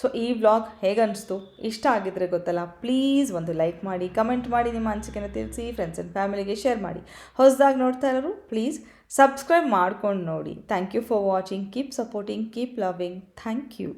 A: ಸೊ ಈ ವ್ಲಾಗ್ ಹೇಗೆ ಅನಿಸ್ತು? ಇಷ್ಟ ಆಗಿದ್ರೆ ಗೊತ್ತಲ್ಲ? ಪ್ಲೀಸ್ ಒಂದು ಲೈಕ್ ಮಾಡಿ ಕಮೆಂಟ್ ಮಾಡಿ, ನಿಮ್ಮ ಅನಿಸಿಕೆನ ತಿಳಿಸಿ ಫ್ರೆಂಡ್ಸ್ ಆ್ಯಂಡ್ ಫ್ಯಾಮಿಲಿಗೆ ಶೇರ್ ಮಾಡಿ. ಹೊಸದಾಗಿ ನೋಡ್ತಾ ಇರೋರು ಪ್ಲೀಸ್ ಸಬ್ಸ್ಕ್ರೈಬ್ ಮಾಡ್ಕೊಂಡು ನೋಡಿ. Thank you for watching keep supporting keep loving thank you